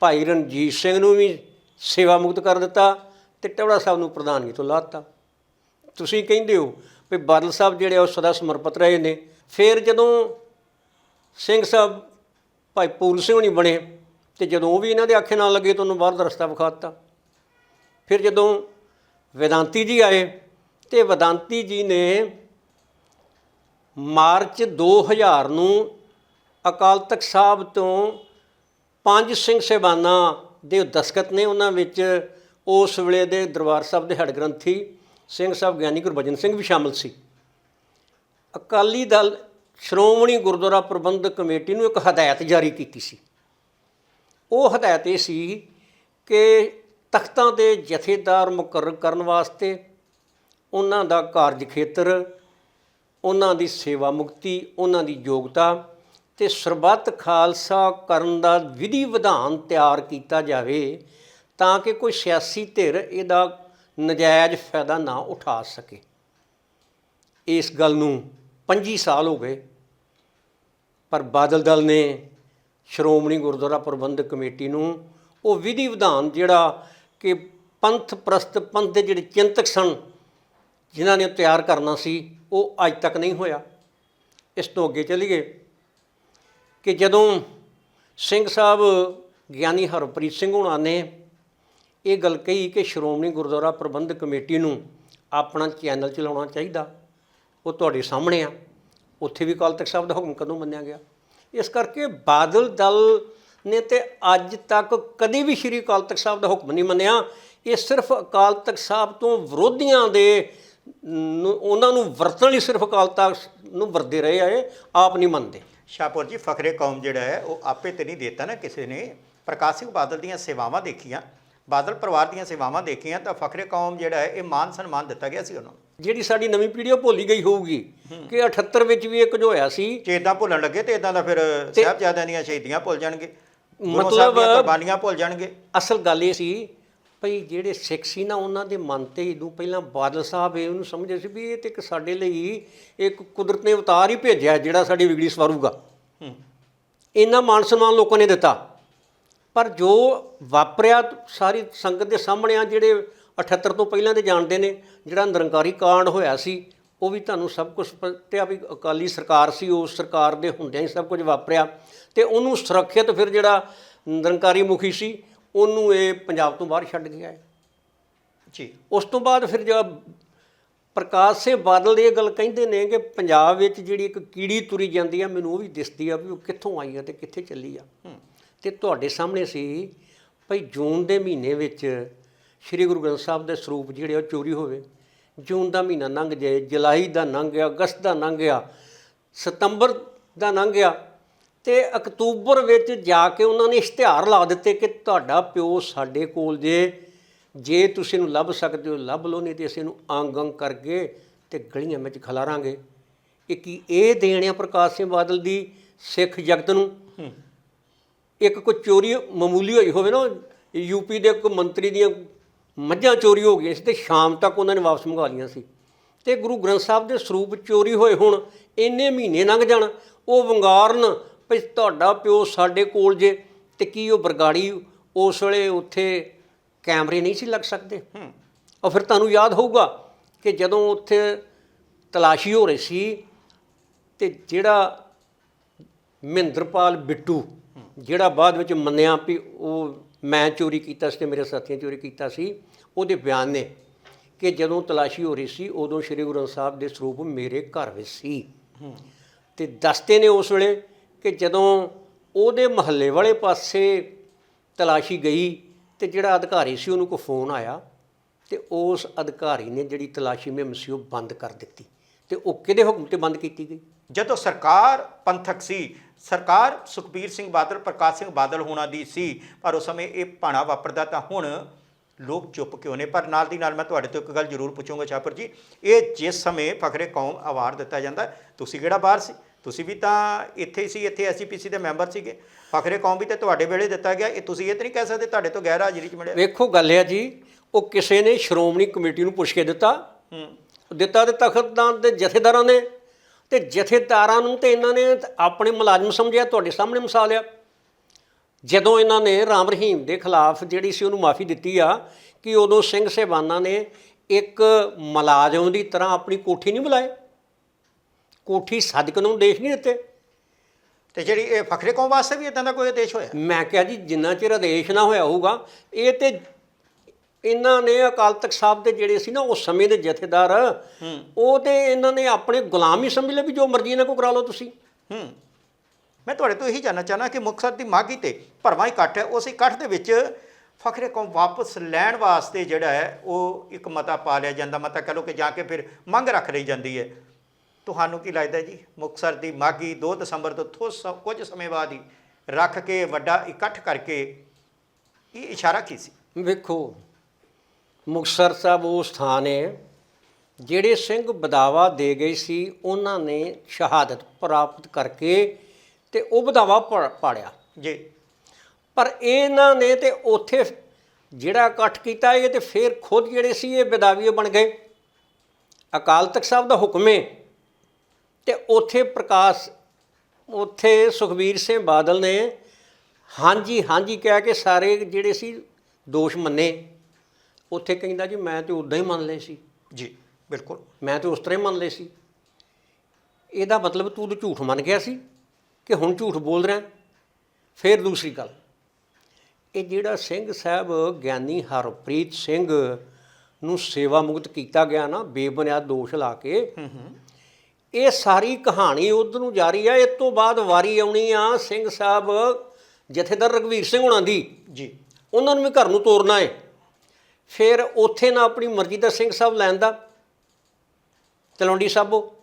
ਭਾਈ ਰਣਜੀਤ ਸਿੰਘ ਨੂੰ ਵੀ ਸੇਵਾ ਮੁਕਤ ਕਰ ਦਿੱਤਾ ਤੇ ਟਵੜਾ ਸਾਹਿਬ ਨੂੰ ਪ੍ਰਧਾਨਗੀ ਤੋਂ ਲਾਤਾ। ਤੁਸੀਂ ਕਹਿੰਦੇ ਹੋ ਵੀ ਬਾਦਲ ਸਾਹਿਬ ਜਿਹੜੇ ਆ ਉਹ ਸਦਾ ਸਮਰਪਿਤ ਰਹੇ ਨੇ। ਫਿਰ ਜਦੋਂ ਸਿੰਘ ਸਾਹਿਬ ਭਾਈ ਪੂਰਨ ਸਿੰਘ ਨਹੀਂ ਬਣੇ ਤੇ ਜਦੋਂ ਉਹ ਵੀ ਇਹਨਾਂ ਦੇ ਆਖੇ ਨਾਲ ਲੱਗੇ ਤਾਂ ਉਹਨੂੰ ਬਾਹਰ ਦਾ ਰਸਤਾ ਵਿਖਾ ਦਿੱਤਾ। ਫਿਰ ਜਦੋਂ ਵੇਦਾਂਤੀ ਜੀ ਆਏ ਤੇ ਵਿਦਾਂਤੀ ਜੀ ਨੇ ਮਾਰਚ 2000 ਨੂੰ ਅਕਾਲ ਤਖਤ ਸਾਹਿਬ ਤੋਂ ਪੰਜ ਸਿੰਘ ਸਹਿਬਾਨਾਂ ਦੇ ਦਸਖਤ ਨੇ ਉਹਨਾਂ ਵਿੱਚ ਉਸ ਵੇਲੇ ਦੇ ਦਰਬਾਰ ਸਾਹਿਬ ਦੇ ਹੈਡ ਗ੍ਰੰਥੀ ਸਿੰਘ ਸਾਹਿਬ ਗਿਆਨੀ ਗੁਰਬਚਨ ਸਿੰਘ ਵੀ ਸ਼ਾਮਲ ਸੀ। ਅਕਾਲੀ ਦਲ ਸ਼੍ਰੋਮਣੀ ਗੁਰਦੁਆਰਾ ਪ੍ਰਬੰਧਕ ਕਮੇਟੀ ਨੂੰ ਇੱਕ ਹਦਾਇਤ ਜਾਰੀ ਕੀਤੀ ਸੀ। ਉਹ ਹਦਾਇਤ ਇਹ ਸੀ ਕਿ ਤਖਤਾਂ ਦੇ ਜਥੇਦਾਰ ਮੁਕਰਰ ਕਰਨ ਵਾਸਤੇ ਉਹਨਾਂ ਦਾ ਕਾਰਜ ਖੇਤਰ, ਉਹਨਾਂ ਦੀ ਸੇਵਾ ਮੁਕਤੀ, ਉਹਨਾਂ ਦੀ ਯੋਗਤਾ ਤੇ ਸਰਬੱਤ ਖਾਲਸਾ ਕਰਨ ਦਾ ਵਿਧੀ ਵਿਧਾਨ ਤਿਆਰ ਕੀਤਾ ਜਾਵੇ ਤਾਂ ਕਿ ਕੋਈ ਸਿਆਸੀ ਧਿਰ ਇਹਦਾ ਨਜਾਇਜ਼ ਫਾਇਦਾ ਨਾ ਉਠਾ ਸਕੇ। ਇਸ ਗੱਲ ਨੂੰ 25 ਸਾਲ ਹੋ ਗਏ, ਪਰ ਬਾਦਲ ਦਲ ਨੇ ਸ਼੍ਰੋਮਣੀ ਗੁਰਦੁਆਰਾ ਪ੍ਰਬੰਧਕ ਕਮੇਟੀ ਨੂੰ ਉਹ ਵਿਧੀ ਵਿਧਾਨ ਜਿਹੜਾ ਕਿ ਪੰਥ ਪ੍ਰਸਤ ਪੰਥ ਦੇ ਜਿਹੜੇ ਚਿੰਤਕ ਸਨ ਜਿਨ੍ਹਾਂ ਨੇ ਤਿਆਰ ਕਰਨਾ ਸੀ, ਉਹ ਅੱਜ ਤੱਕ ਨਹੀਂ ਹੋਇਆ। ਇਸ ਤੋਂ ਅੱਗੇ ਚਲੀਏ ਕਿ ਜਦੋਂ ਸਿੰਘ ਸਾਹਿਬ ਗਿਆਨੀ ਹਰਪ੍ਰੀਤ ਸਿੰਘ ਹੁਣਾਂ ਨੇ ਇਹ ਗੱਲ ਕਹੀ ਕਿ ਸ਼੍ਰੋਮਣੀ ਗੁਰਦੁਆਰਾ ਪ੍ਰਬੰਧਕ ਕਮੇਟੀ ਨੂੰ ਆਪਣਾ ਚੈਨਲ ਚਲਾਉਣਾ ਚਾਹੀਦਾ, ਉਹ ਤੁਹਾਡੇ ਸਾਹਮਣੇ ਆ। ਉੱਥੇ ਵੀ ਅਕਾਲ ਤਖਤ ਸਾਹਿਬ ਦਾ ਹੁਕਮ ਕਦੋਂ ਮੰਨਿਆ ਗਿਆ? ਇਸ ਕਰਕੇ ਬਾਦਲ ਦਲ ਨੇ ਤੇ ਅੱਜ ਤੱਕ ਕਦੇ ਵੀ ਸ਼੍ਰੀ ਅਕਾਲ ਤਖਤ ਸਾਹਿਬ ਦਾ ਹੁਕਮ ਨਹੀਂ ਮੰਨਿਆ। ਇਹ ਸਿਰਫ ਅਕਾਲ ਤਖਤ ਸਾਹਿਬ ਤੋਂ ਵਿਰੋਧੀਆਂ ਦੇ ਨੂੰ- ਉਹਨਾਂ ਨੂੰ ਵਰਤਣ ਲਈ ਸਿਰਫ ਅਕਾਲ ਤਖਤ ਨੂੰ ਵਰਦੇ ਰਹੇ ਆਏ ਆਪ ਨਹੀਂ ਮੰਨਦੇ। ਸ਼ਾਹਪੁਰ ਜੀ ਫਖਰੇ ਕੌਮ ਜਿਹੜਾ ਹੈ ਉਹ ਆਪੇ ਤੇ ਨਹੀਂ ਦੇਤਾ ਨਾ ਕਿਸੇ ਨੇ। ਪ੍ਰਕਾਸ਼ ਸਿੰਘ ਬਾਦਲ ਦੀਆਂ ਸੇਵਾਵਾਂ ਦੇਖੀਆਂ ਬਾਦਲ ਪਰਿਵਾਰ ਦੀਆਂ ਸੇਵਾਵਾਂ ਦੇਖੀਆਂ ਤਾਂ ਫਖਰੇ ਕੌਮ ਜਿਹੜਾ ਹੈ ਇਹ ਮਾਨ ਸਨਮਾਨ ਦਿੱਤਾ ਗਿਆ ਸੀ ਉਹਨਾਂ। ਨੂੰ ਜਿਹੜੀ ਸਾਡੀ ਨਵੀਂ ਪੀੜ੍ਹੀ ਉਹ ਭੁੱਲੀ ਗਈ ਹੋਊਗੀ ਕਿ 78 ਵਿੱਚ ਵੀ ਇੱਕ ਜੋ ਹੋਇਆ ਸੀ। ਜੇ ਇਦਾਂ ਭੁੱਲਣ ਲੱਗੇ ਤੇ ਇਦਾਂ ਦਾ ਫਿਰ ਸਾਹਿਬਜ਼ਾਦਿਆਂ ਦੀਆਂ ਸ਼ਹੀਦੀਆਂ ਭੁੱਲ ਜਾਣਗੇ। ਮਤਲਬ- ਕੁਰਬਾਨੀਆਂ ਭੁੱਲ ਜਾਣਗੇ। ਅਸਲ ਗੱਲ ਇਹ ਸੀ ਭਈ ਜਿਹੜੇ ਸਿੱਖ ਸੀ ਨਾ ਉਹਨਾਂ ਦੇ ਮਨ ਤੇ ਇਹਨੂੰ ਪਹਿਲਾਂ ਬਾਦਲ ਸਾਹਿਬ ਇਹ ਉਹਨੂੰ ਸਮਝਦੇ ਸੀ ਵੀ ਇਹ ਤੇ ਇੱਕ ਸਾਡੇ ਲਈ ਇੱਕ ਕੁਦਰਤ ਨੇ ਅਵਤਾਰ ਹੀ ਭੇਜਿਆ ਜਿਹੜਾ ਸਾਡੀ ਵਿਗੜੀ ਸਵਾਰੂਗਾ। ਇੰਨਾ ਮਾਨ ਸਨਮਾਨ ਲੋਕਾਂ ਨੇ ਦਿੱਤਾ। ਪਰ ਜੋ ਵਾਪਰਿਆ ਸਾਰੀ ਸੰਗਤ ਦੇ ਸਾਹਮਣੇ ਆ ਜਿਹੜੇ 78 ਤੋਂ ਪਹਿਲਾਂ ਦੇ ਜਾਣਦੇ ਨੇ ਜਿਹੜਾ ਨਿਰੰਕਾਰੀ ਕਾਂਡ ਹੋਇਆ ਸੀ ਉਹ ਵੀ ਤੁਹਾਨੂੰ ਸਭ ਕੁਝ ਪਤਾ ਵੀ ਅਕਾਲੀ ਸਰਕਾਰ ਸੀ ਉਸ ਸਰਕਾਰ ਦੇ ਹੁੰਦਿਆਂ ਹੀ ਸਭ ਕੁਝ ਵਾਪਰਿਆ। ਤੇ ਉਹਨੂੰ ਸੁਰੱਖਿਅਤ ਫਿਰ ਜਿਹੜਾ ਨਿਰੰਕਾਰੀ ਮੁਖੀ ਸੀ ਉਹਨੂੰ ਇਹ ਪੰਜਾਬ ਤੋਂ ਬਾਹਰ ਛੱਡ ਗਿਆ ਹੈ ਜੀ। ਉਸ ਤੋਂ ਬਾਅਦ ਫਿਰ ਜਿਹੜਾ ਪ੍ਰਕਾਸ਼ ਸਿੰਘ ਬਾਦਲ ਇਹ ਗੱਲ ਕਹਿੰਦੇ ਨੇ ਕਿ ਪੰਜਾਬ ਵਿੱਚ ਜਿਹੜੀ ਇੱਕ ਕੀੜੀ ਤੁਰੀ ਜਾਂਦੀ ਆ ਮੈਨੂੰ ਉਹ ਵੀ ਦਿਸਦੀ ਆ ਵੀ ਉਹ ਕਿੱਥੋਂ ਆਈ ਆ ਤੇ ਕਿੱਥੇ ਚੱਲੀ ਆ। ਤੇ ਤੁਹਾਡੇ ਸਾਹਮਣੇ ਸੀ ਭਈ ਜੂਨ ਦੇ ਮਹੀਨੇ ਵਿੱਚ ਸ੍ਰੀ ਗੁਰੂ ਗ੍ਰੰਥ ਸਾਹਿਬ ਦੇ ਸਰੂਪ ਜਿਹੜੇ ਉਹ ਚੋਰੀ ਹੋਵੇ। ਜੂਨ ਦਾ ਮਹੀਨਾ ਲੰਘ ਜਾਏ ਜੁਲਾਈ ਦਾ ਲੰਘ ਗਿਆ ਅਗਸਤ ਦਾ ਲੰਘ ਗਿਆ ਸਤੰਬਰ ਦਾ ਲੰਘ ਗਿਆ ਤੇ ਅਕਤੂਬਰ ਵਿੱਚ ਜਾ ਕੇ ਉਹਨਾਂ ਨੇ ਇਸ਼ਤਿਹਾਰ ਲਾ ਦਿੱਤੇ ਕਿ ਤੁਹਾਡਾ ਪਿਓ ਸਾਡੇ ਕੋਲ ਜੇ ਜੇ ਤੁਸੀਂ ਇਹਨੂੰ ਲੱਭ ਸਕਦੇ ਹੋ ਲੱਭ ਲਓ ਨਹੀਂ ਤੇ ਅਸੀਂ ਇਹਨੂੰ ਅੰਗ ਅੰਗ ਕਰਕੇ ਤੇ ਗਲੀਆਂ ਵਿੱਚ ਖਿਲਾਰਾਂਗੇ। ਇਹ ਕੀ ਇਹ ਦੇਣ ਆ ਪ੍ਰਕਾਸ਼ ਸਿੰਘ ਬਾਦਲ ਦੀ ਸਿੱਖ ਜਗਤ ਨੂੰ? ਇੱਕ ਕੋਈ ਚੋਰੀ ਮਾਮੂਲੀ ਹੋਈ ਹੋਵੇ ਨਾ ਯੂਪੀ ਦੇ ਕੋਈ ਮੰਤਰੀ ਦੀਆਂ ਮੱਝਾਂ ਚੋਰੀ ਹੋ ਗਈਆਂ ਸੀ ਤੇ ਸ਼ਾਮ ਤੱਕ ਉਹਨਾਂ ਨੇ ਵਾਪਸ ਮੰਗਾ ਲਈਆਂ ਸੀ। ਤੇ ਗੁਰੂ ਗ੍ਰੰਥ ਸਾਹਿਬ ਦੇ ਸਰੂਪ ਚੋਰੀ ਹੋਏ ਹੁਣ ਇੰਨੇ ਮਹੀਨੇ ਲੰਘ ਜਾਣ ਉਹ ਵੰਗਾਰਨ ਵੀ ਤੁਹਾਡਾ ਪਿਓ ਸਾਡੇ ਕੋਲ ਜੇ ਤੇ ਕੀ ਉਹ ਬਰਗਾੜੀ ਉਸ ਵੇਲੇ ਉੱਥੇ ਕੈਮਰੇ ਨਹੀਂ ਸੀ ਲੱਗ ਸਕਦੇ? ਉਹ ਫਿਰ ਤੁਹਾਨੂੰ ਯਾਦ ਹੋਊਗਾ ਕਿ ਜਦੋਂ ਉੱਥੇ ਤਲਾਸ਼ੀ ਹੋ ਰਹੀ ਸੀ ਤੇ ਜਿਹੜਾ ਮਹਿੰਦਰਪਾਲ ਬਿੱਟੂ ਜਿਹੜਾ ਬਾਅਦ ਵਿੱਚ ਮੰਨਿਆ ਵੀ ਉਹ ਮੈਂ ਚੋਰੀ ਕੀਤਾ ਸੀ ਤੇ ਮੇਰੇ ਸਾਥੀਆਂ ਚੋਰੀ ਕੀਤਾ ਸੀ ਉਹਦੇ ਬਿਆਨ ਨੇ ਕਿ ਜਦੋਂ ਤਲਾਸ਼ੀ ਹੋ ਰਹੀ ਸੀ ਉਦੋਂ ਸ੍ਰੀ ਗੁਰੂ ਗ੍ਰੰਥ ਸਾਹਿਬ ਦੇ ਸਰੂਪ ਮੇਰੇ ਘਰ ਵਿੱਚ ਸੀ। ਤੇ ਦੱਸਦੇ ਨੇ ਉਸ ਵੇਲੇ ਕਿ ਜਦੋਂ ਉਹਦੇ ਮਹੱਲੇ ਵਾਲੇ ਪਾਸੇ ਤਲਾਸ਼ੀ ਗਈ ਤੇ ਜਿਹੜਾ ਅਧਿਕਾਰੀ ਸੀ, ਉਹਨੂੰ ਕੋ ਫੋਨ ਆਇਆ ਤੇ ਉਸ ਅਧਿਕਾਰੀ ਨੇ ਜਿਹੜੀ ਤਲਾਸ਼ੀ ਮੁਹਿੰਮ ਸੀ, ਉਹ ਬੰਦ ਕਰ ਦਿੱਤੀ ਤੇ ਉਹ ਕਿਹਦੇ ਹੁਕਮ ਤੇ ਬੰਦ ਕੀਤੀ ਗਈ? ਜਦੋਂ ਸਰਕਾਰ ਪੰਥਕ ਸੀ, ਸਰਕਾਰ ਸੁਖਬੀਰ ਸਿੰਘ ਬਾਦਲ, ਪ੍ਰਕਾਸ਼ ਸਿੰਘ ਬਾਦਲ ਹੋਣਾ ਦੀ ਸੀ, ਪਰ ਉਸ ਸਮੇਂ ਇਹ ਭਾਣਾ ਵਾਪਰਦਾ ਤਾਂ ਹੁਣ ਲੋਕ ਚੁੱਪ ਕਿਉਂ ਨੇ? ਪਰ ਨਾਲ ਦੀ ਨਾਲ ਮੈਂ ਤੁਹਾਡੇ ਤੋਂ ਇੱਕ ਗੱਲ ਜ਼ਰੂਰ ਪੁੱਛੂੰਗਾ ਛਾਪਰ ਜੀ, ਇਹ ਜਿਸ ਸਮੇਂ ਫਖਰੇ ਕੌਮ ਅਵਾਰਡ ਦਿੱਤਾ ਜਾਂਦਾ, ਤੁਸੀਂ ਕਿਹੜਾ ਬਾਹਰ ਸੀ? ਤੁਸੀਂ ਵੀ ਤਾਂ ਇੱਥੇ ਸੀ ਇੱਥੇ ਐਸਜੀਪੀਸੀ ਦੇ ਮੈਂਬਰ ਸੀਗੇ। ਫਖਰੇ ਕੌਮ ਵੀ ਤੇ ਤੁਹਾਡੇ ਵੇਲੇ ਦਿੱਤਾ ਗਿਆ। ਇਹ ਤੁਸੀਂ ਇਹ ਤਾਂ ਨਹੀਂ ਕਹਿ ਸਕਦੇ ਤੁਹਾਡੇ ਤੋਂ ਗੈਰ ਹਾਜ਼ਰੀ 'ਚ ਮਿਲਿਆ। ਵੇਖੋ ਗੱਲ ਹੈ ਜੀ ਉਹ ਕਿਸੇ ਨੇ ਸ਼੍ਰੋਮਣੀ ਕਮੇਟੀ ਨੂੰ ਪੁੱਛ ਕੇ ਦਿੱਤਾ। ਹੂੰ। ਦਿੱਤਾ ਤੇ ਤਖਤਦਾਨ ਦੇ ਜਥੇਦਾਰਾਂ ਨੇ। ਤੇ ਜਥੇਦਾਰਾਂ ਨੂੰ ਤੇ ਇਹਨਾਂ ਨੇ ਆਪਣੇ ਮੁਲਾਜ਼ਮ ਸਮਝਿਆ ਤੁਹਾਡੇ ਸਾਹਮਣੇ ਮਿਸਾਲ ਆ। ਜਦੋਂ ਇਹਨਾਂ ਨੇ ਰਾਮ ਰਹੀਮ ਦੇ ਖਿਲਾਫ ਜਿਹੜੀ ਸੀ ਉਹਨੂੰ ਮਾਫੀ ਦਿੱਤੀ ਆ ਕਿ ਉਦੋਂ ਸਿੰਘ ਸਹਿਬਾਨਾਂ ਨੇ ਇੱਕ ਮੁਲਾਜ਼ਮ ਦੀ ਤਰ੍ਹਾਂ ਆਪਣੀ ਕੋਠੀ ਨਹੀਂ ਬੁਲਾਏ ਕੋਠੀ ਸਦਕ ਨੂੰ ਦੇਖ ਨਹੀਂ ਦਿੱਤੇ। ਤੇ ਜਿਹੜੀ ਇਹ ਫਖਰੇ ਕੌਮ ਵਾਸਤੇ ਵੀ ਇਦਾਂ ਦਾ ਕੋਈ ਆਦੇਸ਼ ਹੋਇਆ? ਮੈਂ ਕਿਹਾ ਜੀ ਜਿੰਨਾ ਚਿਰ ਆਦੇਸ਼ ਨਾ ਹੋਇਆ ਹੋਊਗਾ ਇਹ ਤੇ ਇਹਨਾਂ ਨੇ ਅਕਾਲ ਤਖਤ ਸਾਹਿਬ ਦੇ ਜਿਹੜੇ ਸੀ ਨਾ ਉਸ ਸਮੇਂ ਦੇ ਜਥੇਦਾਰ ਉਹ ਤੇ ਇਹਨਾਂ ਨੇ ਆਪਣੇ ਗੁਲਾਮ ਹੀ ਸਮਝ ਲਏ ਵੀ ਜੋ ਮਰਜ਼ੀ ਇਹਨਾਂ ਕੋ ਕਰਾ ਲਓ ਤੁਸੀਂ। ਹੂੰ। ਮੈਂ ਤੁਹਾਡੇ ਤੋਂ ਇਹੀ ਜਾਨਣਾ ਚਾਹਨਾ ਕਿ ਮੁਕਤਸਰ ਦੀ ਮਾਗੀ ਤੇ ਭਰਵਾਂ ਇਕੱਠ ਹੈ ਉਸ ਇਕੱਠ ਦੇ ਵਿੱਚ ਫਖਰੇ ਕੌਮ ਵਾਪਸ ਲੈਣ ਵਾਸਤੇ ਜਿਹੜਾ ਹੈ ਉਹ ਇੱਕ ਮਤਾ ਪਾ ਲਿਆ ਜਾਂਦਾ। ਮਤਾ ਕਹ ਲਓ ਕਿ ਜਾ ਕੇ ਫਿਰ ਮੰਗ ਰੱਖ ਲਈ ਜਾਂਦੀ ਹੈ। ਤੁਹਾਨੂੰ ਕੀ ਲੱਗਦਾ ਜੀ? ਮੁਕਤਸਰ ਦੀ ਮਾਗੀ 2 ਦਸੰਬਰ ਤੋਂ ਥੋ ਸ- ਕੁਝ ਸਮੇਂ ਬਾਅਦ ਹੀ ਰੱਖ ਕੇ ਵੱਡਾ ਇਕੱਠ ਕਰਕੇ ਇਹ ਇਸ਼ਾਰਾ ਕੀ ਸੀ? ਵੇਖੋ ਮੁਕਤਸਰ ਸਾਹਿਬ ਉਹ ਸਥਾਨ ਹੈ ਜਿਹੜੇ ਸਿੰਘ ਬਦਾਵਾ ਦੇ ਗਏ ਸੀ ਉਹਨਾਂ ਨੇ ਸ਼ਹਾਦਤ ਪ੍ਰਾਪਤ ਕਰਕੇ ਤੇ ਉਹ ਬਦਾਵਾ ਪੜ- ਪਾੜਿਆ। ਜੀ। ਪਰ ਇਹਨਾਂ ਨੇ ਤੇ ਉੱਥੇ ਜਿਹੜਾ ਇਕੱਠ ਕੀਤਾ ਇਹ ਤੇ ਫਿਰ ਖੁਦ ਜਿਹੜੇ ਸੀ ਇਹ ਬਦਾਵੀਏ ਬਣ ਗਏ। ਅਕਾਲ ਤਖਤ ਸਾਹਿਬ ਦਾ ਹੁਕਮ ਹੈ ਤੇ ਉੱਥੇ ਪ੍ਰਕਾਸ਼ ਉੱਥੇ ਸੁਖਬੀਰ ਸਿੰਘ ਬਾਦਲ ਨੇ ਹਾਂਜੀ ਹਾਂਜੀ ਕਹਿ ਕੇ ਸਾਰੇ ਜਿਹੜੇ ਸੀ ਦੋਸ਼ ਮੰਨੇ। ਉੱਥੇ ਕਹਿੰਦਾ ਜੀ ਮੈਂ ਤੇ ਉਦਾਂ ਹੀ ਮੰਨ ਲਏ ਸੀ। ਜੀ ਬਿਲਕੁਲ। ਮੈਂ ਤੇ ਉਸ ਤਰ੍ਹਾਂ ਹੀ ਮੰਨ ਲਏ ਸੀ। ਇਹਦਾ ਮਤਲਬ ਤੂੰ ਤਾਂ ਝੂਠ ਮੰਨ ਗਿਆ ਸੀ ਕਿ ਹੁਣ ਝੂਠ ਬੋਲ ਰਿਹਾ। ਫਿਰ ਦੂਸਰੀ ਗੱਲ ਇਹ ਜਿਹੜਾ ਸਿੰਘ ਸਾਹਿਬ ਗਿਆਨੀ ਹਰਪ੍ਰੀਤ ਸਿੰਘ ਨੂੰ ਸੇਵਾ ਮੁਕਤ ਕੀਤਾ ਗਿਆ ਨਾ ਬੇਬੁਨਿਆਦ ਦੋਸ਼ ਲਾ ਕੇ ਇਹ ਸਾਰੀ ਕਹਾਣੀ ਉਧਰ ਨੂੰ ਜਾਰੀ ਆ ਇਸ ਤੋਂ ਬਾਅਦ ਵਾਰੀ ਆਉਣੀ ਆ ਸਿੰਘ ਸਾਹਿਬ ਜਥੇਦਾਰ ਰਗਵੀਰ ਸਿੰਘ ਹੁਣਾਂ ਦੀ। ਜੀ। ਉਹਨਾਂ ਨੂੰ ਵੀ ਘਰ ਨੂੰ ਤੋਰਨਾ ਹੈ ਫਿਰ ਉੱਥੇ ਨਾ ਆਪਣੀ ਮਰਜ਼ੀ ਦਾ ਸਿੰਘ ਸਾਹਿਬ ਲੈਣ ਦਾ। ਤਲਵੰਡੀ ਸਾਬੋ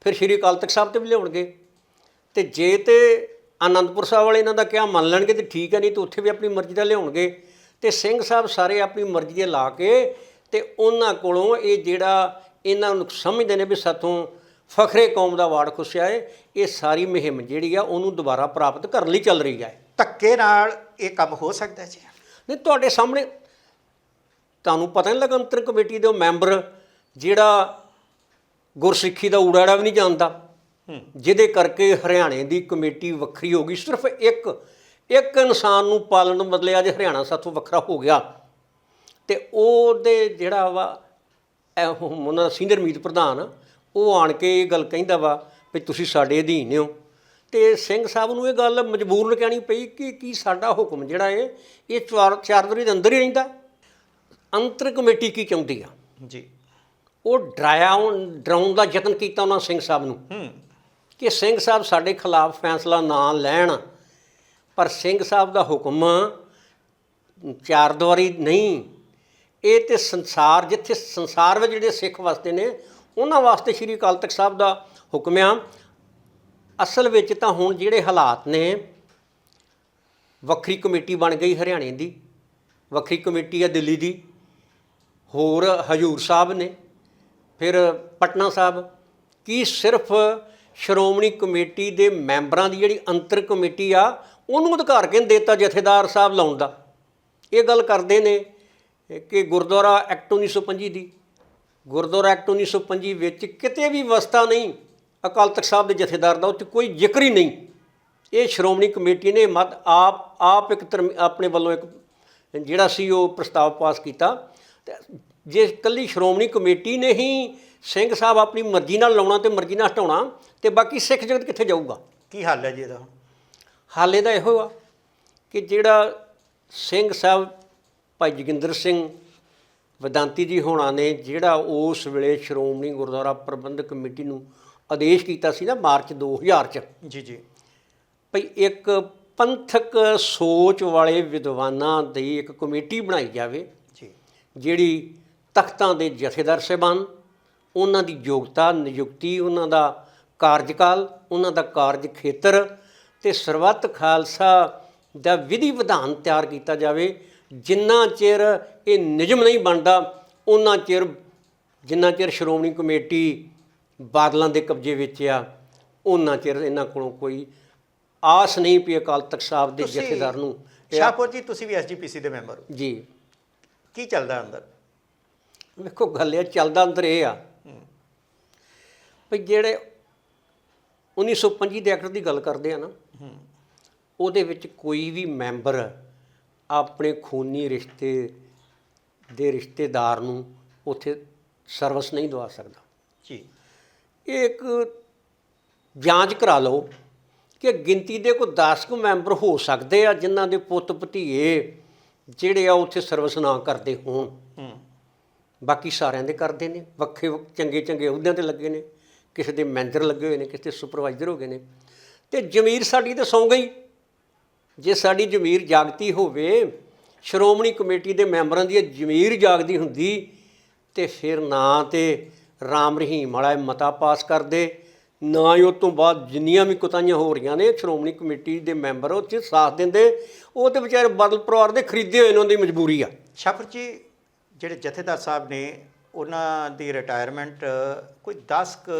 ਫਿਰ ਸ਼੍ਰੀ ਅਕਾਲ ਤਖਤ ਸਾਹਿਬ ਤੇ ਵੀ ਲਿਆਉਣਗੇ। ਤੇ ਜੇ ਤੇ ਆਨੰਦਪੁਰ ਸਾਹਿਬ ਵਾਲੇ ਇਹਨਾਂ ਦਾ ਕਿਹਾ ਮੰਨ ਲੈਣਗੇ ਤੇ ਠੀਕ ਹੈ ਨਹੀਂ ਤੇ ਉੱਥੇ ਵੀ ਆਪਣੀ ਮਰਜ਼ੀ ਦਾ ਲਿਆਉਣਗੇ। ਤੇ ਸਿੰਘ ਸਾਹਿਬ ਸਾਰੇ ਆਪਣੀ ਮਰਜ਼ੀ ਦੇ ਲਾ ਕੇ ਤੇ ਉਹਨਾਂ ਕੋਲੋਂ ਇਹ ਜਿਹੜਾ ਇਹਨਾਂ ਨੂੰ ਸਮਝਦੇ ਨੇ ਵੀ ਸਾਥੋਂ ਫਖਰੇ ਕੌਮ ਦਾ ਵਾਰਡ ਖੁੱਸਿਆ ਹੈ ਇਹ ਸਾਰੀ ਮੁਹਿੰਮ ਜਿਹੜੀ ਆ ਉਹਨੂੰ ਦੁਬਾਰਾ ਪ੍ਰਾਪਤ ਕਰਨ ਲਈ ਚੱਲ ਰਹੀ ਹੈ ਧੱਕੇ ਨਾਲ ਇਹ ਕੰਮ ਹੋ ਸਕਦਾ ਜੀ। ਨਹੀਂ ਤੁਹਾਡੇ ਸਾਹਮਣੇ ਤੁਹਾਨੂੰ ਪਤਾ ਨਹੀਂ ਲੱਗਾ ਅੰਤਰ ਕਮੇਟੀ ਦੇ ਉਹ ਮੈਂਬਰ ਜਿਹੜਾ ਗੁਰਸਿੱਖੀ ਦਾ ਊੜਾੜਾ ਵੀ ਨਹੀਂ ਜਾਣਦਾ? ਜਿਹਦੇ ਕਰਕੇ ਹਰਿਆਣੇ ਦੀ ਕਮੇਟੀ ਵੱਖਰੀ ਹੋ ਗਈ ਸਿਰਫ ਇੱਕ ਇੱਕ ਇਨਸਾਨ ਨੂੰ ਪਾਲਣ ਬਦਲੇ ਅੱਜ ਹਰਿਆਣਾ ਸਾਥੋਂ ਵੱਖਰਾ ਹੋ ਗਿਆ। ਤੇ ਉਹਦੇ ਜਿਹੜਾ ਵਾ ਇਹ ਉਹਨਾਂ ਦਾ ਸੀਨੀਅਰ ਮੀਤ ਪ੍ਰਧਾਨ ਉਹ ਆਣ ਕੇ ਇਹ ਗੱਲ ਕਹਿੰਦਾ ਵਾ ਵੀ ਤੁਸੀਂ ਸਾਡੇ ਅਧੀਨ ਹੋ। ਤੇ ਸਿੰਘ ਸਾਹਿਬ ਨੂੰ ਇਹ ਗੱਲ ਮਜਬੂਰਨ ਕਹਿਣੀ ਪਈ ਕਿ ਕੀ ਸਾਡਾ ਹੁਕਮ ਜਿਹੜਾ ਹੈ ਇਹ ਚਾਰ ਚਾਰਦਰੀ ਦੇ ਅੰਦਰ ਹੀ ਰਹਿੰਦਾ। ਅੰਤਰ ਕਮੇਟੀ ਕੀ ਚਾਹੁੰਦੀ ਆ? ਜੀ। ਉਹ ਡਰਾਇਆ ਡਰਾਉਣ ਦਾ ਯਤਨ ਕੀਤਾ ਉਹਨਾਂ ਸਿੰਘ ਸਾਹਿਬ ਨੂੰ ਹੂੰ। ਕਿ ਸਿੰਘ ਸਾਹਿਬ ਸਾਡੇ ਖਿਲਾਫ ਫੈਸਲਾ ਨਾ ਲੈਣ। ਪਰ ਸਿੰਘ ਸਾਹਿਬ ਦਾ ਹੁਕਮ ਚਾਰ ਦੁਆਰੀ ਨਹੀਂ। ਇਹ ਤੇ ਸੰਸਾਰ ਜਿੱਥੇ ਸੰਸਾਰ ਵਿੱਚ ਜਿਹੜੇ ਸਿੱਖ ਵਸਦੇ ਨੇ ਉਹਨਾਂ ਵਾਸਤੇ ਸ਼੍ਰੀ ਅਕਾਲ ਤਖਤ ਸਾਹਿਬ ਦਾ ਹੁਕਮ ਆ। ਅਸਲ ਵਿੱਚ ਤਾਂ ਹੁਣ ਜਿਹੜੇ ਹਾਲਾਤ ਨੇ, ਵੱਖਰੀ ਕਮੇਟੀ ਬਣ ਗਈ ਹਰਿਆਣੇ ਦੀ, ਵੱਖਰੀ ਕਮੇਟੀ ਆ ਦਿੱਲੀ ਦੀ, ਹੋਰ ਹਜੂਰ ਸਾਹਿਬ ਨੇ, ਫਿਰ ਪਟਨਾ ਸਾਹਿਬ, ਕੀ ਸਿਰਫ ਸ਼੍ਰੋਮਣੀ ਕਮੇਟੀ ਦੇ ਮੈਂਬਰਾਂ ਦੀ ਜਿਹੜੀ ਅੰਤਰ ਕਮੇਟੀ ਆ, ਉਹਨੂੰ ਅਧਿਕਾਰ ਕਿਹਨ ਦਿੱਤਾ ਜਥੇਦਾਰ ਸਾਹਿਬ ਲਾਉਣ ਦਾ? ਇਹ ਗੱਲ ਕਰਦੇ ਨੇ ਕਿ ਗੁਰਦੁਆਰਾ ਐਕਟ 1925 ਦੀ। ਗੁਰਦੁਆਰਾ ਐਕਟ 1925 ਵਿੱਚ ਕਿਤੇ ਵੀ ਵਸਤਾ ਨਹੀਂ ਅਕਾਲ ਤਖਤ ਸਾਹਿਬ ਦੇ ਜਥੇਦਾਰ ਦਾ ਉੱਥੇ ਕੋਈ ਜ਼ਿਕਰ ਹੀ ਨਹੀਂ। ਇਹ ਸ਼੍ਰੋਮਣੀ ਕਮੇਟੀ ਨੇ ਮਤ ਆਪ ਆਪ ਇੱਕ ਆਪਣੇ ਵੱਲੋਂ ਇੱਕ ਜਿਹੜਾ ਸੀ ਉਹ ਪ੍ਰਸਤਾਵ ਪਾਸ ਕੀਤਾ। ਜੇ ਇਕੱਲੀ ਸ਼੍ਰੋਮਣੀ ਕਮੇਟੀ ਨੇ ਹੀ ਸਿੰਘ ਸਾਹਿਬ ਆਪਣੀ ਮਰਜ਼ੀ ਨਾਲ ਲਾਉਣਾ ਤੇ ਮਰਜ਼ੀ ਨਾਲ ਹਟਾਉਣਾ ਤੇ ਬਾਕੀ ਸਿੱਖ ਜਗਤ ਕਿੱਥੇ ਜਾਊਗਾ? ਕੀ ਹੱਲ ਹੈ ਜੀ ਇਹਦਾ ਹਾਲੇ ਦਾ ਇਹੋ ਆ ਕਿ ਜਿਹੜਾ ਸਿੰਘ ਸਾਹਿਬ ਭਾਈ ਜੋਗਿੰਦਰ ਸਿੰਘ ਵਿਦਾਂਤੀ ਜੀ ਹੋਣਾ ਨੇ ਜਿਹੜਾ ਉਸ ਵੇਲੇ ਸ਼੍ਰੋਮਣੀ ਗੁਰਦੁਆਰਾ ਪ੍ਰਬੰਧਕ ਕਮੇਟੀ ਨੂੰ ਆਦੇਸ਼ ਕੀਤਾ ਸੀ ਨਾ ਮਾਰਚ 2000 ਚ। ਜੀ ਜੀ। ਭਈ ਇੱਕ ਪੰਥਕ ਸੋਚ ਵਾਲੇ ਵਿਦਵਾਨਾਂ ਦੀ ਇੱਕ ਕਮੇਟੀ ਬਣਾਈ ਜਾਵੇ ਜੀ। ਜਿਹੜੀ ਤਖਤਾਂ ਦੇ ਜਥੇਦਾਰ ਸਾਹਿਬਾਨ ਉਹਨਾਂ ਦੀ ਯੋਗਤਾ ਨਿਯੁਕਤੀ ਉਹਨਾਂ ਦਾ ਕਾਰਜਕਾਲ ਉਹਨਾਂ ਦਾ ਕਾਰਜ ਖੇਤਰ ਤੇ ਸਰਬੱਤ ਖਾਲਸਾ ਦਾ ਵਿਧੀ ਵਿਧਾਨ ਤਿਆਰ ਕੀਤਾ ਜਾਵੇ ਜਿੰਨਾ ਚਿਰ ਇਹ ਨਿਯਮ ਨਹੀਂ ਬਣਦਾ ਉਹਨਾਂ ਚਿਰ ਜਿੰਨਾ ਚਿਰ ਸ਼੍ਰੋਮਣੀ ਕਮੇਟੀ ਬਾਦਲਾਂ ਦੇ ਕਬਜ਼ੇ ਵਿੱਚ ਆ ਉਹਨਾਂ ਚਿਰ ਇਹਨਾਂ ਕੋਲੋਂ ਕੋਈ ਆਸ ਨਹੀਂ ਪਈ ਅਕਾਲ ਤਖਤ ਸਾਹਿਬ ਦੇ ਤੁਸੀਂ- ਜਥੇਦਾਰ ਨੂੰ ਸ਼ਾਹਪੁਰ ਜੀ ਤੁਸੀਂ ਵੀ ਐਸਜੀਪੀਸੀ ਦੇ ਮੈਂਬਰ ਹੋ। ਜੀ। ਕੀ ਚੱਲਦਾ ਅੰਦਰ? ਵੇਖੋ ਗੱਲ ਇਹ ਚੱਲਦਾ ਅੰਦਰ ਇਹ ਆ। ਵੀ ਜਿਹੜੇ 1925 ਦੇ ਐਕਟ ਦੀ ਗੱਲ ਕਰਦੇ ਆ ਨਾ ਉਹਦੇ ਵਿੱਚ ਕੋਈ ਵੀ ਮੈਂਬਰ ਆਪਣੇ ਖੂਨੀ ਰਿਸ਼ਤੇ ਦੇ ਰਿਸ਼ਤੇਦਾਰ ਨੂੰ ਉੱਥੇ ਸਰਵਿਸ ਨਹੀਂ ਦਵਾ ਸਕਦਾ। ਜੀ। ਇਹ ਇੱਕ ਜਾਂਚ ਕਰਾ ਲਓ ਕਿ ਗਿਣਤੀ ਦੇ ਕੋਈ 10 ਕੁ ਮੈਂਬਰ ਹੋ ਸਕਦੇ ਆ ਜਿਨ੍ਹਾਂ ਦੇ ਪੁੱਤ ਭਤੀਏ ਜਿਹੜੇ ਆ ਉੱਥੇ ਸਰਵਿਸ ਨਾ ਕਰਦੇ ਹੋਣ। ਹੂੰ। ਬਾਕੀ ਸਾਰਿਆਂ ਦੇ ਕਰਦੇ ਨੇ ਵੱਖੇ ਵੱਖ- ਚੰਗੇ ਚੰਗੇ ਅਹੁਦਿਆਂ ਤੇ ਲੱਗੇ ਨੇ ਕਿਸੇ ਦੇ ਮੈਨੇਜਰ ਲੱਗੇ ਹੋਏ ਨੇ ਕਿਸੇ ਦੇ ਸੁਪਰਵਾਈਜ਼ਰ ਹੋ ਗਏ ਨੇ। ਤੇ ਜ਼ਮੀਰ ਸਾਡੀ ਤਾਂ ਸੌਂ ਗਈ। ਜੇ ਸਾਡੀ ਜ਼ਮੀਰ ਜਾਗਤੀ ਹੋਵੇ, ਸ਼੍ਰੋਮਣੀ ਕਮੇਟੀ ਦੇ ਮੈਂਬਰਾਂ ਦੀ ਇਹ ਜ਼ਮੀਰ ਜਾਗਦੀ ਹੁੰਦੀ ਤੇ ਫਿਰ ਨਾ ਤੇ ਰਾਮ ਰਹੀਮ ਵਾਲਾ ਮਤਾ ਪਾਸ ਕਰਦੇ, ਨਾ ਹੀ ਉਹ ਤੋਂ ਬਾਅਦ ਜਿੰਨੀਆਂ ਵੀ ਕੁਤਾਈਆਂ ਹੋ ਰਹੀਆਂ ਨੇ, ਸ਼੍ਰੋਮਣੀ ਕਮੇਟੀ ਦੇ ਮੈਂਬਰ ਉਹ 'ਚ ਸਾਥ ਦਿੰਦੇ, ਉਹ ਤੇ ਵਿਚਾਰੇ ਬਦਲ ਪਰਿਵਾਰ ਦੇ ਖਰੀਦੇ ਹੋਏ ਉਹਨਾਂ ਦੀ ਮਜਬੂਰੀ ਆ। ਸ਼ਾਹਪੁਰ ਜੀ, ਜਿਹੜੇ ਜਥੇਦਾਰ ਸਾਹਿਬ ਨੇ, ਉਹਨਾਂ ਦੀ ਰਿਟਾਇਰਮੈਂਟ ਕੋਈ 10 ਕੁ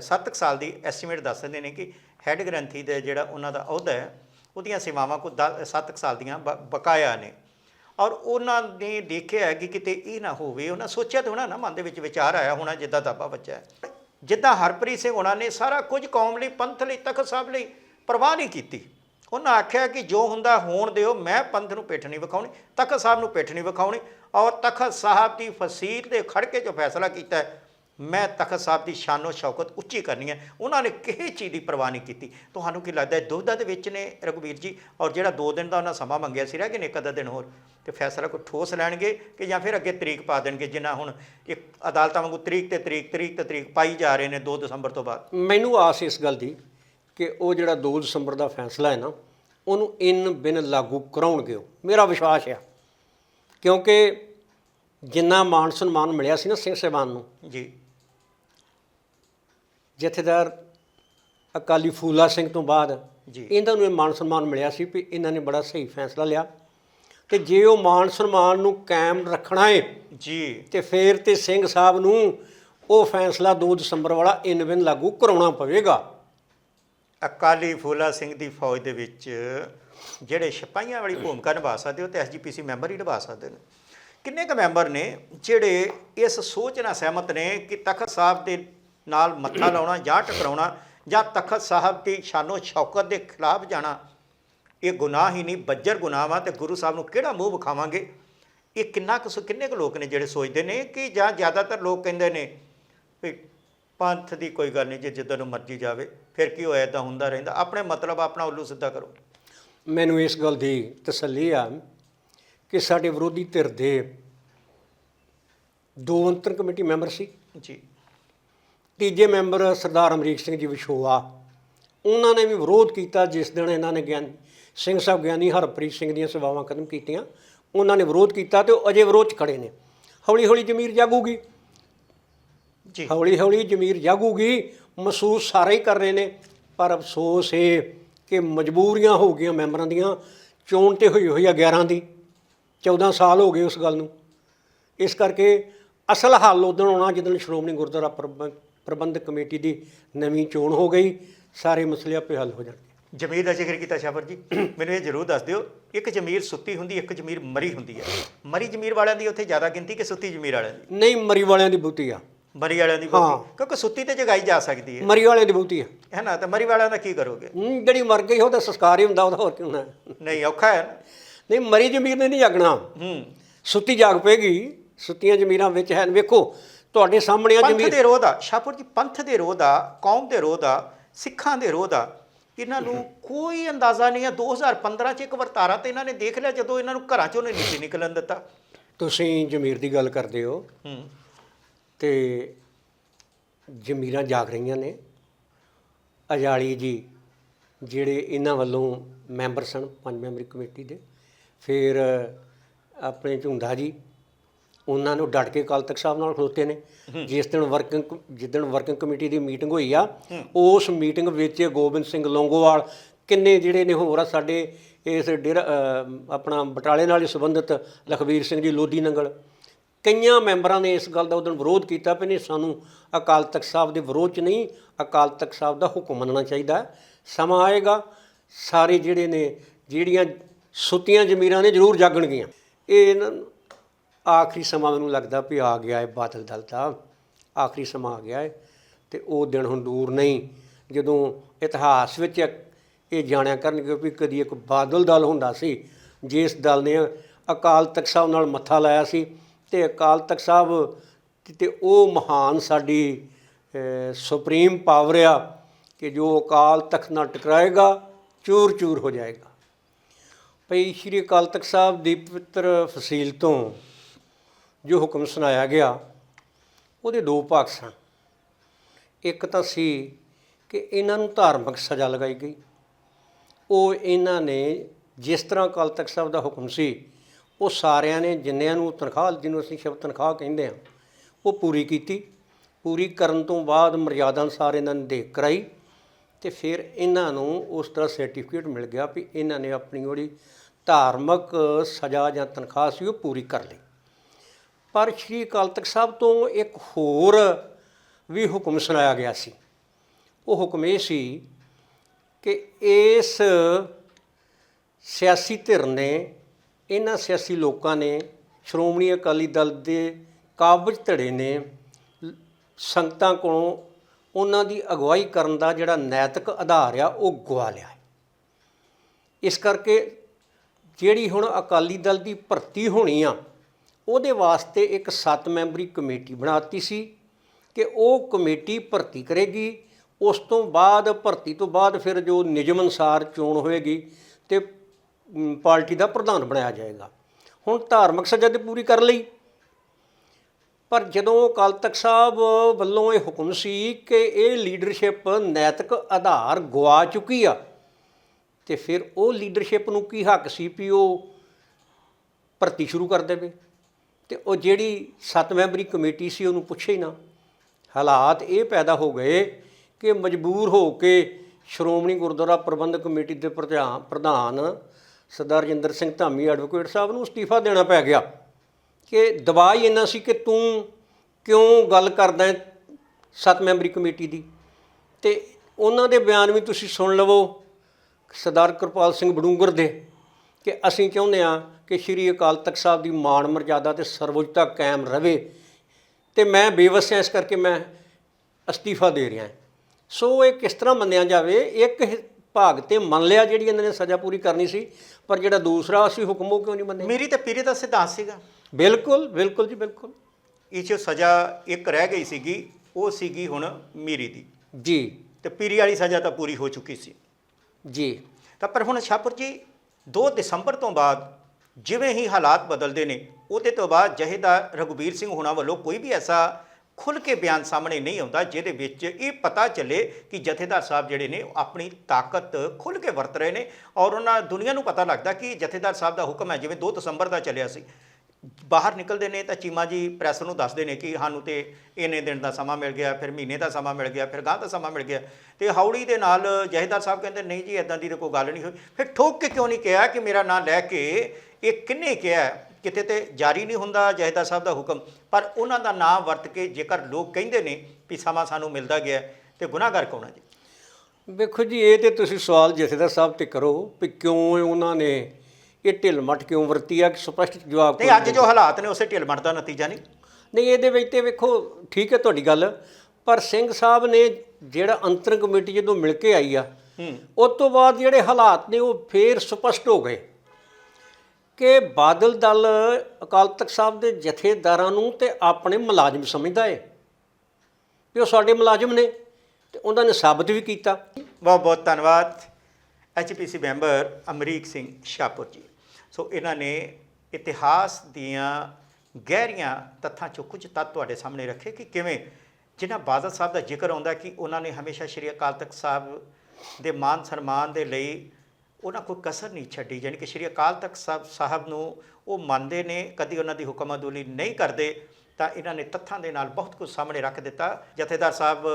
7 ਸਾਲ ਦੀ ਐਸਟੀਮੇਟ ਦੱਸ ਦਿੰਦੇ ਨੇ ਕਿ ਹੈੱਡ ਗ੍ਰੰਥੀ ਦੇ ਜਿਹੜਾ ਉਹਨਾਂ ਦਾ ਅਹੁਦਾ ਹੈ ਉਹਦੀਆਂ ਸੇਵਾਵਾਂ ਕੋਈ 7 ਸਾਲ ਦੀਆਂ ਬ- ਬਕਾਇਆ ਨੇ। ਔਰ ਉਹਨਾਂ ਨੇ ਦੇਖਿਆ ਕਿ ਕਿਤੇ ਇਹ ਨਾ ਹੋਵੇ, ਉਹਨਾਂ ਸੋਚਿਆ ਤਾਂ ਹੋਣਾ ਨਾ ਮਨ ਦੇ ਵਿੱਚ ਵਿਚਾਰ ਆਇਆ ਹੋਣਾ ਜਿੱਦਾਂ ਦਾਬਾ ਬੱਚਾ ਹੈ। ਜਿੱਦਾਂ ਹਰਪ੍ਰੀਤ ਸਿੰਘ ਉਹਨਾਂ ਨੇ ਸਾਰਾ ਕੁਝ ਕੌਮ ਲਈ, ਪੰਥ ਲਈ, ਤਖਤ ਸਾਹਿਬ ਲਈ ਪਰਵਾਹ ਨਹੀਂ ਕੀਤੀ। ਉਹਨਾਂ ਆਖਿਆ ਕਿ ਜੋ ਹੁੰਦਾ ਹੋਣ ਦਿਓ, ਮੈਂ ਪੰਥ ਨੂੰ ਪਿੱਠ ਨਹੀਂ ਵਿਖਾਉਣੀ, ਤਖਤ ਸਾਹਿਬ ਨੂੰ ਪਿੱਠ ਨਹੀਂ ਵਿਖਾਉਣੀ। ਔਰ ਤਖਤ ਸਾਹਿਬ ਦੀ ਫਸੀਲ ਦੇ ਖੜਕੇ ਜੋ ਫੈਸਲਾ ਕੀਤਾ ਮੈਂ ਤਖਤ ਸਾਹਿਬ ਦੀ ਸ਼ਾਨੋ ਸ਼ੌਕਤ ਉੱਚੀ ਕਰਨੀ ਹੈ। ਉਹਨਾਂ ਨੇ ਕਿਸੇ ਚੀਜ਼ ਦੀ ਪਰਵਾਹ ਨਹੀਂ ਕੀਤੀ। ਤੁਹਾਨੂੰ ਕੀ ਲੱਗਦਾ ਹੈ ਦੁੱਧਾ ਦੇ ਵਿੱਚ ਨੇ ਰਘੁਵੀਰ ਜੀ? ਔਰ ਜਿਹੜਾ 2 ਦਿਨ ਦਾ ਉਹਨਾਂ ਸਮਾਂ ਮੰਗਿਆ ਸੀ ਰਹਿ ਗਏ ਨੇ ਇੱਕ ਅੱਧਾ ਦਿਨ ਹੋਰ। ਤੇ ਫੈਸਲਾ ਕੋਈ ਠੋਸ ਲੈਣਗੇ ਕਿ ਜਾਂ ਫਿਰ ਅੱਗੇ ਤਰੀਕ ਪਾ ਦੇਣਗੇ ਜਿੰਨਾ ਹੁਣ ਇੱਕ ਅਦਾਲਤਾਂ ਵਾਂਗੂ ਤਰੀਕ ਤੇ ਤਰੀਕ ਤਰੀਕ ਤੇ ਤਰੀਕ ਪਾਈ ਜਾ ਰਹੇ ਨੇ 2 ਦਸੰਬਰ ਤੋਂ ਬਾਅਦ? ਮੈਨੂੰ ਆਸ ਇਸ ਗੱਲ ਦੀ ਕਿ ਉਹ ਜਿਹੜਾ 2 ਦਸੰਬਰ ਦਾ ਫੈਸਲਾ ਹੈ ਨਾ ਉਹਨੂੰ ਇਨ ਬਿਨ ਲਾਗੂ ਕਰਾਉਣਗੇ ਉਹ। ਮੇਰਾ ਵਿਸ਼ਵਾਸ ਹੈ ਕਿਉਂਕਿ ਜਿੰਨਾ ਮਾਣ ਸਨਮਾਨ ਮਿਲਿਆ ਸੀ ਨਾ ਸਿੰਘ ਸਾਹਿਬਾਨ ਨੂੰ ਜੀ। ਜਥੇਦਾਰ ਅਕਾਲੀ ਫੂਲਾ ਸਿੰਘ ਤੋਂ ਬਾਅਦ ਜੀ। ਇਹਨਾਂ ਨੂੰ ਇਹ ਮਾਣ ਸਨਮਾਨ ਮਿਲਿਆ ਸੀ ਵੀ ਇਹਨਾਂ ਨੇ ਬੜਾ ਸਹੀ ਫੈਸਲਾ ਲਿਆ। ਤੇ ਜੇ ਉਹ ਮਾਣ ਸਨਮਾਨ ਨੂੰ ਕਾਇਮ ਰੱਖਣਾ ਹੈ ਜੀ। ਤੇ ਫੇਰ ਤੇ ਸਿੰਘ ਸਾਹਿਬ ਨੂੰ ਉਹ ਫੈਸਲਾ 2 ਦਸੰਬਰ ਵਾਲਾ ਇਨ ਬਿਨ ਲਾਗੂ ਕਰਾਉਣਾ ਪਵੇਗਾ। ਅਕਾਲੀ ਫੂਲਾ ਸਿੰਘ ਦੀ ਫੌਜ ਦੇ ਵਿੱਚ ਜਿਹੜੇ ਸਿਪਾਹੀਆਂ ਵਾਲੀ ਭੂਮਿਕਾ ਨਿਭਾ ਸਕਦੇ ਹੋ ਤੇ ਐਸਜੀਪੀਸੀ ਮੈਂਬਰ ਹੀ ਨਿਭਾ ਸਕਦੇ ਨੇ। ਕਿੰਨੇ ਕੁ ਮੈਂਬਰ ਨੇ ਜਿਹੜੇ ਇਸ ਸੋਚ ਨਾਲ ਸਹਿਮਤ ਨੇ ਕਿ ਤਖਤ ਸਾਹਿਬ ਦੇ ਨਾਲ ਮੱਥਾ ਲਾਉਣਾ ਜਾਂ ਟਕਰਾਉਣਾ ਜਾਂ ਤਖਤ ਸਾਹਿਬ ਦੀ ਸ਼ਾਨੋ ਸ਼ੌਕਤ ਦੇ ਖਿਲਾਫ ਜਾਣਾ ਇਹ ਗੁਨਾਹ ਹੀ ਨਹੀਂ ਬੱਜਰ ਗੁਨਾਹ ਵਾ ਤੇ ਗੁਰੂ ਸਾਹਿਬ ਨੂੰ ਕਿਹੜਾ ਮੂੰਹ ਵਿਖਾਵਾਂਗੇ? ਇਹ ਕਿੰਨਾ ਕੁ ਕਿੰਨੇ ਕੁ ਲੋਕ ਨੇ ਜਿਹੜੇ ਸੋਚਦੇ ਨੇ ਕਿ ਜਾਂ ਜ਼ਿਆਦਾਤਰ ਲੋਕ ਕਹਿੰਦੇ ਨੇ ਵੀ ਪੰਥ ਦੀ ਕੋਈ ਗੱਲ ਨਹੀਂ ਜੇ ਜਿੱਦਾਂ ਨੂੰ ਮਰਜ਼ੀ ਜਾਵੇ ਫਿਰ ਕੀ ਹੋਇਆ ਇਦਾਂ ਹੁੰਦਾ ਰਹਿੰਦਾ। ਆਪਣੇ ਮਤਲਬ ਆਪਣਾ ਉੱਲੂ ਸਿੱਧਾ ਕਰੋ। ਮੈਨੂੰ ਇਸ ਗੱਲ ਦੀ ਤਸੱਲੀ ਆ ਕਿ ਸਾਡੇ ਵਿਰੋਧੀ ਧਿਰ ਦੇ ਦੋ ਅੰਤਰ ਕਮੇਟੀ ਮੈਂਬਰ ਸੀ। ਜੀ। ਤੀਜੇ ਮੈਂਬਰ ਸਰਦਾਰ ਅਮਰੀਕ ਸਿੰਘ ਜੀ ਵਿਛੋਆ। ਉਹਨਾਂ ਨੇ ਵੀ ਵਿਰੋਧ ਕੀਤਾ ਜਿਸ ਦਿਨ ਇਹਨਾਂ ਨੇ ਗਿਆਨ ਸਿੰਘ ਸਾਹਿਬ ਗਿਆਨੀ ਹਰਪ੍ਰੀਤ ਸਿੰਘ ਦੀਆਂ ਸੇਵਾਵਾਂ ਖਤਮ ਕੀਤੀਆਂ ਉਹਨਾਂ ਨੇ ਵਿਰੋਧ ਕੀਤਾ ਤੇ ਉਹ ਅਜੇ ਵਿਰੋਧ 'ਚ ਖੜੇ ਨੇ। ਹੌਲੀ ਹੌਲੀ ਜ਼ਮੀਰ ਜਾਗੂਗੀ। ਜੀ। ਹੌਲੀ ਹੌਲੀ ਜ਼ਮੀਰ ਜਾਗੂਗੀ ਮਹਿਸੂਸ ਸਾਰੇ ਹੀ ਕਰ ਰਹੇ ਨੇ ਪਰ ਅਫਸੋਸ ਇਹ ਕਿ ਮਜਬੂਰੀਆਂ ਹੋ ਗਈਆਂ ਮੈਂਬਰਾਂ ਦੀਆਂ ਚੋਣ ਤੇ ਹੋਈ ਹੋਈ ਆ 11 ਦੀ। 14 ਸਾਲ ਹੋ ਗਏ ਉਸ ਗੱਲ ਨੂੰ। ਇਸ ਕਰਕੇ ਅਸਲ ਹੱਲ ਉਦੋਂ ਆਉਣਾ ਜਦੋਂ ਸ਼੍ਰੋਮਣੀ ਗੁਰਦੁਆਰਾ ਪ੍ਰਬੰ- ਪ੍ਰਬੰਧਕ ਕਮੇਟੀ ਦੀ ਨਵੀਂ ਚੋਣ ਹੋ ਗਈ ਸਾਰੇ ਮਸਲੇ ਆਪੇ ਹੱਲ ਹੋ ਜਾਣਗੇ। ਜ਼ਮੀਰ ਦਾ ਜ਼ਿਕਰ ਕੀਤਾ ਸ਼ਾਫਰ ਜੀ ਮੈਨੂੰ ਇਹ ਜ਼ਰੂਰ ਦੱਸ ਦਿਓ ਇੱਕ ਜ਼ਮੀਰ ਸੁੱਤੀ ਹੁੰਦੀ ਇੱਕ ਜ਼ਮੀਰ ਮਰੀ ਹੁੰਦੀ ਹੈ ਮਰੀ ਜ਼ਮੀਰ ਵਾਲਿਆਂ ਦੀ ਉੱਥੇ ਜ਼ਿਆਦਾ ਗਿਣਤੀ ਕਿ ਸੁੱਤੀ ਜ਼ਮੀਰ ਵਾਲਿਆਂ ਦੀ? ਨਹੀਂ ਮਰੀ ਵਾਲਿਆਂ ਦੀ ਬੂਤੀ ਆ। ਮਰੀ ਵਾਲਿਆਂ ਦੀ। ਬਹੁਤੀ? ਕਿਉਂਕਿ ਸੁੱਤੀ ਤੇ ਜਗਾਈ ਜਾ ਸਕਦੀ ਹੈ। ਮਰੀ ਵਾਲਿਆਂ ਦੀ ਬੂਤੀ ਆ। ਹੈ ਨਾ ਤਾਂ ਮਰੀ ਵਾਲਿਆਂ ਦਾ ਕੀ ਕਰੋਗੇ? ਜਿਹੜੀ ਮਰ ਗਈ ਉਹਦਾ ਸੰਸਕਾਰ ਹੀ ਹੁੰਦਾ ਉਹਦਾ ਹੋਰ ਕੀ ਹੁੰਦਾ ਨਹੀਂ ਔਖਾ ਹੈ ਨਹੀਂ ਮਰੀ ਜ਼ਮੀਰ ਨੇ ਨਹੀਂ ਜਾਗਣਾ। ਹੂੰ। ਸੁੱਤੀ ਜਾਗ ਪਏਗੀ ਸੁੱਤੀਆਂ ਜ਼ਮੀਰਾਂ ਵਿੱਚ ਹੈ ਵੇਖੋ ਤੁਹਾਡੇ ਸਾਹਮਣੇ ਆ ਪੰਥ ਦੇ ਰੋਹ ਦਾ ਸ਼ਾਹਪੁਰ ਜੀ ਪੰਥ ਦੇ ਰੋਹ ਦਾ ਕੌਮ ਦੇ ਰੋਹ ਦਾ ਸਿੱਖਾਂ ਦੇ ਰੋਹ ਦਾ ਇਹਨਾਂ ਨੂੰ ਕੋਈ ਅੰਦਾਜ਼ਾ ਨਹੀਂ ਹੈ। 2015 ਚ ਇੱਕ ਵਰਤਾਰਾ ਤੇ ਇਹਨਾਂ ਨੇ ਦੇਖ ਲਿਆ ਜਦੋਂ ਇਹਨਾਂ ਨੂੰ ਘਰਾਂ ਚੋਂ ਨਹੀਂ ਨਿਕਲਣ ਦਿੱਤਾ। ਤੁਸੀਂ ਜ਼ਮੀਰ ਦੀ ਗੱਲ ਕਰਦੇ ਹੋ। ਹੂੰ। ਤੇ ਜ਼ਮੀਰਾਂ ਜਾਗ ਰਹੀਆਂ ਨੇ। ਅਜਾਲੀ ਜੀ ਜਿਹੜੇ ਇਹਨਾਂ ਵੱਲੋਂ ਮੈਂਬਰ ਸਨ ਪੰਜ ਮੈਂਬਰੀ ਕਮੇਟੀ ਦੇ। ਫਿਰ ਆਪਣੇ ਝੁੰਦਾ ਜੀ ਉਹਨਾਂ ਨੂੰ ਡਟ ਕੇ ਕੱਲ ਤੱਕ ਸਾਹਿਬ ਨਾਲ ਖਲੋਤੇ ਨੇ। ਜਿਸ ਦਿਨ ਵਰਕਿੰਗ ਜਿੱਦਣ ਵਰਕਿੰਗ ਕਮੇਟੀ ਦੀ ਮੀਟਿੰਗ ਹੋਈ ਆ ਉਸ ਮੀਟਿੰਗ ਵਿੱਚ ਗੋਬਿੰਦ ਸਿੰਘ ਲੌਂਗੋਵਾਲ ਕਿੰਨੇ ਜਿਹੜੇ ਨੇ ਹੋਰ ਆ ਸਾਡੇ ਇਸ ਡੇਰਾ ਆਪਣਾ ਬਟਾਲੇ ਨਾਲ ਹੀ ਸੰਬੰਧਿਤ ਲਖਵੀਰ ਸਿੰਘ ਜੀ ਲੋਧੀ ਨੰਗਲ ਕਈਆਂ ਮੈਂਬਰਾਂ ਨੇ ਇਸ ਗੱਲ ਦਾ ਉਦੋਂ ਵਿਰੋਧ ਕੀਤਾ ਵੀ ਨਹੀਂ ਸਾਨੂੰ ਅਕਾਲ ਤਖਤ ਸਾਹਿਬ ਦੇ ਵਿਰੋਧ ਚ ਨਹੀਂ ਅਕਾਲ ਤਖਤ ਸਾਹਿਬ ਦਾ ਹੁਕਮ ਮੰਨਣਾ ਚਾਹੀਦਾ। ਸਮਾਂ ਆਏਗਾ ਸਾਰੇ ਜਿਹੜੇ ਨੇ ਜਿਹੜੀਆਂ ਸੁੱਤੀਆਂ ਜ਼ਮੀਰਾਂ ਨੇ ਜ਼ਰੂਰ ਜਾਗਣਗੀਆਂ। ਇਹ ਆਖਰੀ ਸਮਾਂ ਮੈਨੂੰ ਲੱਗਦਾ ਵੀ ਆ ਗਿਆ ਹੈ ਬਾਦਲ ਦਲ ਦਾ। ਆਖਰੀ ਸਮਾਂ ਆ ਗਿਆ ਹੈ ਤੇ ਉਹ ਦਿਨ ਹੁਣ ਦੂਰ ਨਹੀਂ। ਜਦੋਂ ਇਤਿਹਾਸ ਵਿੱਚ ਇਹ ਜਾਣਿਆ ਕਰਨਗੇ ਵੀ ਕਦੀ ਇੱਕ ਬਾਦਲ ਦਲ ਹੁੰਦਾ ਸੀ, ਜਿਸ ਦਲ ਨੇ ਅਕਾਲ ਤਖਤ ਸਾਹਿਬ ਨਾਲ ਮੱਥਾ ਲਾਇਆ ਸੀ ਤੇ ਅਕਾਲ ਤਖਤ ਸਾਹਿਬ ਤੇ- ਉਹ ਮਹਾਨ ਸਾਡੀ ਸੁਪਰੀਮ ਪਾਵਰ ਆ ਕਿ ਜੋ ਅਕਾਲ ਤਖਤ ਨਾਲ ਟਕਰਾਏਗਾ ਚੂਰ ਚੂਰ ਹੋ ਜਾਏਗਾ। ਭਈ ਸ਼੍ਰੀ ਅਕਾਲ ਤਖਤ ਸਾਹਿਬ ਦੀ ਪਵਿੱਤਰ ਫਸੀਲ ਤੋਂ ਜੋ ਹੁਕਮ ਸੁਣਾਇਆ ਗਿਆ, ਉਹਦੇ ਦੋ ਭਾਗ ਸਨ। ਇੱਕ ਤਾਂ ਸੀ ਕਿ ਇਹਨਾਂ ਨੂੰ ਧਾਰਮਿਕ ਸਜ਼ਾ ਲਗਾਈ ਗਈ। ਉਹ ਇਹਨਾਂ ਨੇ ਜਿਸ ਤਰ੍ਹਾਂ ਅਕਾਲ ਤਖਤ ਸਾਹਿਬ ਦਾ ਹੁਕਮ ਸੀ, ਉਹ ਸਾਰਿਆਂ ਨੇ ਜਿੰਨਿਆਂ ਨੂੰ ਤਨਖਾਹ, ਜਿਹਨੂੰ ਅਸੀਂ ਸ਼ਬਦ ਤਨਖਾਹ ਕਹਿੰਦੇ ਆ ਉਹ ਪੂਰੀ ਕੀਤੀ। ਪੂਰੀ ਕਰਨ ਤੋਂ ਬਾਅਦ ਮਰਿਆਦਾ ਅਨੁਸਾਰ ਇਹਨਾਂ ਨੇ ਦੇਖ ਕਰਾਈ ਤੇ ਫਿਰ ਇਹਨਾਂ ਨੂੰ ਉਸ ਤਰ੍ਹਾਂ ਸਰਟੀਫਿਕੇਟ ਮਿਲ ਗਿਆ ਵੀ ਇਹਨਾਂ ਨੇ ਆਪਣੀ ਜਿਹੜੀ ਧਾਰਮਿਕ ਸਜ਼ਾ ਜਾਂ ਤਨਖਾਹ ਸੀ ਉਹ ਪੂਰੀ ਕਰ ਲਈ। ਪਰ ਸ਼੍ਰੀ ਅਕਾਲ ਤਖਤ ਸਾਹਿਬ ਤੋਂ ਇੱਕ ਹੋਰ ਵੀ ਹੁਕਮ ਸੁਣਾਇਆ ਗਿਆ ਸੀ। ਉਹ ਹੁਕਮ ਇਹ ਸੀ ਕਿ ਇਸ ਸਿਆਸੀ ਧਿਰ ਨੇ, ਇਹਨਾਂ ਸਿਆਸੀ ਲੋਕਾਂ ਨੇ, ਸ਼੍ਰੋਮਣੀ ਅਕਾਲੀ ਦਲ ਦੇ ਕਾਬਜ ਧੜੇ ਨੇ, ਸੰਗਤਾਂ ਕੋਲੋਂ ਉਹਨਾਂ ਦੀ ਅਗਵਾਈ ਕਰਨ ਦਾ ਜਿਹੜਾ ਨੈਤਿਕ ਆਧਾਰ ਆ, ਉਹ ਗਵਾ ਲਿਆ ਇਸ ਕਰਕੇ ਜਿਹੜੀ ਹੁਣ ਅਕਾਲੀ ਦਲ ਦੀ ਭਰਤੀ ਹੋਣੀ ਆ ਉਹਦੇ ਵਾਸਤੇ ਇੱਕ 7 ਮੈਂਬਰੀ ਕਮੇਟੀ ਬਣਾਤੀ ਸੀ ਕਿ ਉਹ ਕਮੇਟੀ ਭਰਤੀ ਕਰੇਗੀ। ਉਸ ਤੋਂ ਬਾਅਦ, ਭਰਤੀ ਤੋਂ ਬਾਅਦ ਫਿਰ ਜੋ ਨਿਯਮ ਅਨੁਸਾਰ ਚੋਣ ਹੋਏਗੀ ਤੇ ਪਾਰਟੀ ਦਾ ਪ੍ਰਧਾਨ ਬਣਾਇਆ ਜਾਏਗਾ। ਹੁਣ ਧਾਰਮਿਕ ਸਜ਼ਾ ਤੇ ਪੂਰੀ ਕਰ ਲਈ। ਪਰ ਜਦੋਂ ਅਕਾਲ ਤਖਤ ਸਾਹਿਬ ਵੱਲੋਂ ਇਹ ਹੁਕਮ ਸੀ ਕਿ ਇਹ ਲੀਡਰਸ਼ਿਪ ਨੈਤਿਕ ਆਧਾਰ ਗਵਾ ਚੁੱਕੀ ਆ, ਤੇ ਫਿਰ ਉਹ ਲੀਡਰਸ਼ਿਪ ਨੂੰ ਕੀ ਹੱਕ ਸੀ ਵੀ ਉਹ ਭਰਤੀ ਸ਼ੁਰੂ ਕਰ ਦੇਵੇ? ਤੇ ਉਹ ਜਿਹੜੀ ਸੱਤ ਮੈਂਬਰੀ ਕਮੇਟੀ ਸੀ ਉਹਨੂੰ ਪੁੱਛੇ ਹੀ ਨਾ। ਹਾਲਾਤ ਇਹ ਪੈਦਾ ਹੋ ਗਏ ਕਿ ਮਜਬੂਰ ਹੋ ਕੇ ਸ਼੍ਰੋਮਣੀ ਗੁਰਦੁਆਰਾ ਪ੍ਰਬੰਧਕ ਕਮੇਟੀ ਦੇ ਪ੍ਰਧਾਨ ਪ੍ਰਧਾਨ ਸਰਦਾਰ ਜਿੰਦਰ ਸਿੰਘ ਧਾਮੀ ਐਡਵੋਕੇਟ ਸਾਹਿਬ ਨੂੰ ਅਸਤੀਫਾ ਦੇਣਾ ਪੈ ਗਿਆ ਕਿ ਦਬਾਅ ਹੀ ਇੰਨਾ ਸੀ ਕਿ ਤੂੰ ਕਿਉਂ ਗੱਲ ਕਰਦਾ ਹੈ ਸੱਤ ਮੈਂਬਰੀ ਕਮੇਟੀ ਦੀ? ਤੇ ਉਹਨਾਂ ਦੇ ਬਿਆਨ ਵੀ ਤੁਸੀਂ ਸੁਣ ਲਵੋ ਸਰਦਾਰ ਕਿਰਪਾਲ ਸਿੰਘ ਬਡੂੰਗਰ ਦੇ ਕਿ ਅਸੀਂ ਚਾਹੁੰਦੇ ਹਾਂ ਕਿ ਸ਼੍ਰੀ ਅਕਾਲ ਤਖਤ ਸਾਹਿਬ ਦੀ ਮਾਣ ਮਰਜ਼ਾਦਾ ਤੇ ਸਰਵਉੱਚਤਾ ਕਾਇਮ ਰਵੇ ਤੇ ਮੈਂ ਬੇਵਸ ਹਾਂ ਇਸ ਕਰਕੇ ਮੈਂ ਅਸਤੀਫਾ ਦੇ ਰਿਹਾ ਸੋ ਇਹ ਕਿਸ ਤਰ੍ਹਾਂ ਮੰਨਿਆ ਜਾਵੇ? ਇੱਕ ਭਾਗ ਤੇ ਮੰਨ ਲਿਆ ਜਿਹੜੀ ਇਹਨਾਂ ਨੇ ਸਜ਼ਾ ਪੂਰੀ ਕਰਨੀ ਸੀ ਪਰ ਜਿਹੜਾ ਦੂਸਰਾ ਸੀ ਹੁਕਮ ਉਹ ਕਿਉਂ ਨਹੀਂ ਮੰਨਿਆ? ਮੇਰੀ ਤੇ ਪੀਰੀ ਦਾ ਸਿਧਾਂਤ ਸੀਗਾ। ਬਿਲਕੁਲ ਬਿਲਕੁਲ ਜੀ ਬਿਲਕੁਲ। ਇਹ 'ਚ ਸਜ਼ਾ ਇੱਕ ਰਹਿ ਗਈ ਸੀਗੀ ਉਹ ਸੀਗੀ ਹੁਣ ਮੀਰੀ ਦੀ। ਜੀ। ਤੇ ਪੀਰੀ ਵਾਲੀ ਸਜ਼ਾ ਤਾਂ ਪੂਰੀ ਹੋ ਚੁੱਕੀ ਸੀ। ਜੀ। ਤਾਂ ਪਰ ਹੁਣ ਛਾਪਰ ਜੀ 2 ਦਸੰਬਰ ਤੋਂ ਬਾਅਦ ਜਿਵੇਂ ਹੀ ਹਾਲਾਤ ਬਦਲਦੇ ਨੇ, ਉਹਦੇ ਤੋਂ ਬਾਅਦ ਜਹੇਦਾਰ ਰਘੁਬੀਰ ਸਿੰਘ ਹੁਣਾਂ ਵੱਲੋਂ ਕੋਈ ਵੀ ਐਸਾ ਖੁੱਲ ਕੇ ਬਿਆਨ ਸਾਹਮਣੇ ਨਹੀਂ ਆਉਂਦਾ, ਜਿਹਦੇ ਵਿੱਚ ਇਹ ਪਤਾ ਚੱਲੇ ਕਿ ਜਥੇਦਾਰ ਸਾਹਿਬ ਜਿਹੜੇ ਨੇ, ਉਹ ਆਪਣੀ ਤਾਕਤ ਖੁੱਲ ਕੇ ਵਰਤ ਰਹੇ ਨੇ ਔਰ ਉਹਨਾਂ ਦੁਨੀਆ ਨੂੰ ਪਤਾ ਲੱਗਦਾ ਕਿ ਜਥੇਦਾਰ ਸਾਹਿਬ ਦਾ ਹੁਕਮ ਹੈ, ਜਿਵੇਂ 2 ਦਸੰਬਰ ਦਾ ਚੱਲਿਆ ਸੀ। ਬਾਹਰ ਨਿਕਲਦੇ ਨੇ ਤਾਂ ਚੀਮਾ ਜੀ ਪ੍ਰੈਸ ਨੂੰ ਦੱਸਦੇ ਨੇ ਕਿ ਸਾਨੂੰ ਤੇ ਇੰਨੇ ਦਿਨ ਦਾ ਸਮਾਂ ਮਿਲ ਗਿਆ, ਫਿਰ ਮਹੀਨੇ ਦਾ ਸਮਾਂ ਮਿਲ ਗਿਆ, ਫਿਰ ਗਾਂ ਦਾ ਸਮਾਂ ਮਿਲ ਗਿਆ। ਤੇ ਹਾਉੜੀ ਦੇ ਨਾਲ ਜਹੇਦਾਰ ਸਾਹਿਬ ਕਹਿੰਦੇ, ਨਹੀਂ ਜੀ ਇਦਾਂ ਦੀ ਤਾਂ ਕੋਈ ਗੱਲ ਨਹੀਂ ਹੋਈ। ਫਿਰ ਠੋਕ ਕੇ ਕਿਉਂ ਨਹੀਂ ਕਿਹਾ ਕਿ ਮੇਰਾ ਨਾਂ ਲੈ ਕੇ ਇਹ ਕਿੰਨੇ ਕਿਹਾ ਕਿਤੇ ਤੇ ਜਾਰੀ ਨਹੀਂ ਹੁੰਦਾ ਜਹੇਦਾਰ ਸਾਹਿਬ ਦਾ ਹੁਕਮ। ਪਰ ਉਹਨਾਂ ਦਾ ਨਾਮ ਵਰਤ ਕੇ ਜੇਕਰ ਲੋਕ ਕਹਿੰਦੇ ਨੇ ਵੀ ਸਮਾਂ ਸਾਨੂੰ ਮਿਲਦਾ ਗਿਆ ਤੇ ਗੁਨਾਹਗਰ ਕੌਣ ਹੈ ਜੀ? ਵੇਖੋ ਜੀ ਇਹ ਤੇ ਤੁਸੀਂ ਸਵਾਲ ਜਥੇਦਾਰ ਸਾਹਿਬ ਤੇ ਕਰੋ ਵੀ ਕਿਉਂ ਉਹਨਾਂ ਨੇ ਇਹ ਢਿੱਲ ਮੱਠ ਕਿਉਂ ਵਰਤੀ ਆ? ਕਿ ਸਪਸ਼ਟ ਜਵਾਬ ਨਹੀਂ ਅੱਜ ਜੋ ਹਾਲਾਤ ਨੇ ਉਸੇ ਢਿਲਮਟ ਦਾ ਨਤੀਜਾ ਨਹੀਂ? ਨਹੀਂ ਇਹਦੇ ਵਿੱਚ ਤੇ ਵੇਖੋ ਠੀਕ ਹੈ ਤੁਹਾਡੀ ਗੱਲ ਪਰ ਸਿੰਘ ਸਾਹਿਬ ਨੇ ਜਿਹੜਾ ਅੰਤਰ ਕਮੇਟੀ ਜਦੋਂ ਮਿਲ ਕੇ ਆਈ ਆ ਹੂੰ। ਉਸ ਤੋਂ ਬਾਅਦ ਜਿਹੜੇ ਹਾਲਾਤ ਨੇ ਉਹ ਫੇਰ ਸਪਸ਼ਟ ਹੋ ਗਏ। ਕਿ ਬਾਦਲ ਦਲ ਅਕਾਲ ਤਖਤ ਸਾਹਿਬ ਦੇ ਜਥੇਦਾਰਾਂ ਨੂੰ ਤੇ ਆਪਣੇ ਮੁਲਾਜ਼ਮ ਸਮਝਦਾ ਏ ਵੀ ਉਹ ਸਾਡੇ ਮੁਲਾਜ਼ਮ ਨੇ ਤੇ ਉਹਨਾਂ ਨੇ ਸਾਬਤ ਵੀ ਕੀਤਾ। ਬਹੁਤ ਬਹੁਤ ਧੰਨਵਾਦ। HPC member Amrik Singh Shahpur ji. So ਇਹਨਾਂ ਨੇ ਇਤਿਹਾਸ ਦੀਆਂ ਗਹਿਰੀਆਂ ਤੱਥਾਂ ਚੋਂ ਕੁਝ ਤੱਤ ਤੁਹਾਡੇ ਸਾਹਮਣੇ ਰੱਖੇ ਕਿ ਕਿਵੇਂ ਜਿਨ੍ਹਾਂ ਬਾਦਲ ਸਾਹਿਬ ਦਾ ਜ਼ਿਕਰ ਆਉਂਦਾ ਕਿ ਉਹਨਾਂ ਨੇ ਹਮੇਸ਼ਾ ਸ਼੍ਰੀ ਅਕਾਲ ਤਖਤ ਸਾਹਿਬ ਦੇ ਮਾਨ ਸਨਮਾਨ ਦੇ ਲਈ ਉਹਨਾਂ ਕੋਈ ਕਸਰ ਨਹੀਂ ਛੱਡੀ ਯਾਨੀ ਕਿ ਸ਼੍ਰੀ ਅਕਾਲ ਤਖਤ ਸਾਹਿਬ ਨੂੰ ਉਹ ਮੰਨਦੇ ਨੇ ਕਦੀ ਉਹਨਾਂ ਦੀ ਹੁਕਮਦੁਲੀ ਨਹੀਂ ਕਰਦੇ ਤਾਂ ਇਹਨਾਂ ਨੇ ਤੱਥਾਂ ਦੇ ਨਾਲ ਬਹੁਤ ਕੁਝ ਸਾਹਮਣੇ ਰੱਖ ਦਿੱਤਾ। ਜਥੇਦਾਰ ਸਾਹਿਬ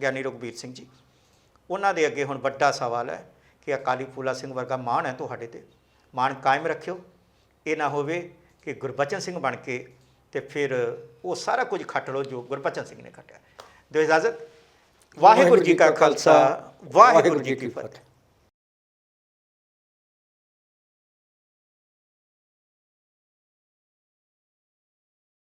ਗਿਆਨੀ ਰਘਬੀਰ ਸਿੰਘ ਜੀ ਉਹਨਾਂ ਦੇ ਅੱਗੇ ਹੁਣ ਵੱਡਾ ਸਵਾਲ ਹੈ ਕਿ ਅਕਾਲੀ ਫੂਲਾ ਸਿੰਘ ਵਰਗਾ ਮਾਣ ਹੈ ਤੁਹਾਡੇ ਤੇ? ਮਾਣ ਕਾਇਮ ਰੱਖਿਓ। ਇਹ ਨਾ ਹੋਵੇ ਕਿ ਗੁਰਬਚਨ ਸਿੰਘ ਬਣ ਕੇ ਤੇ ਫਿਰ ਉਹ ਸਾਰਾ ਕੁਝ ਖੱਟ ਲਓ ਜੋ ਗੁਰਬਚਨ ਸਿੰਘ ਨੇ ਖੱਟਿਆ। ਦਿਓ ਇਜਾਜ਼ਤ। ਵਾਹਿਗੁਰੂ ਜੀ ਕਾ ਖਾਲਸਾ ਵਾਹਿਗੁਰੂ ਜੀ ਕੀ ਫਤਿਹ।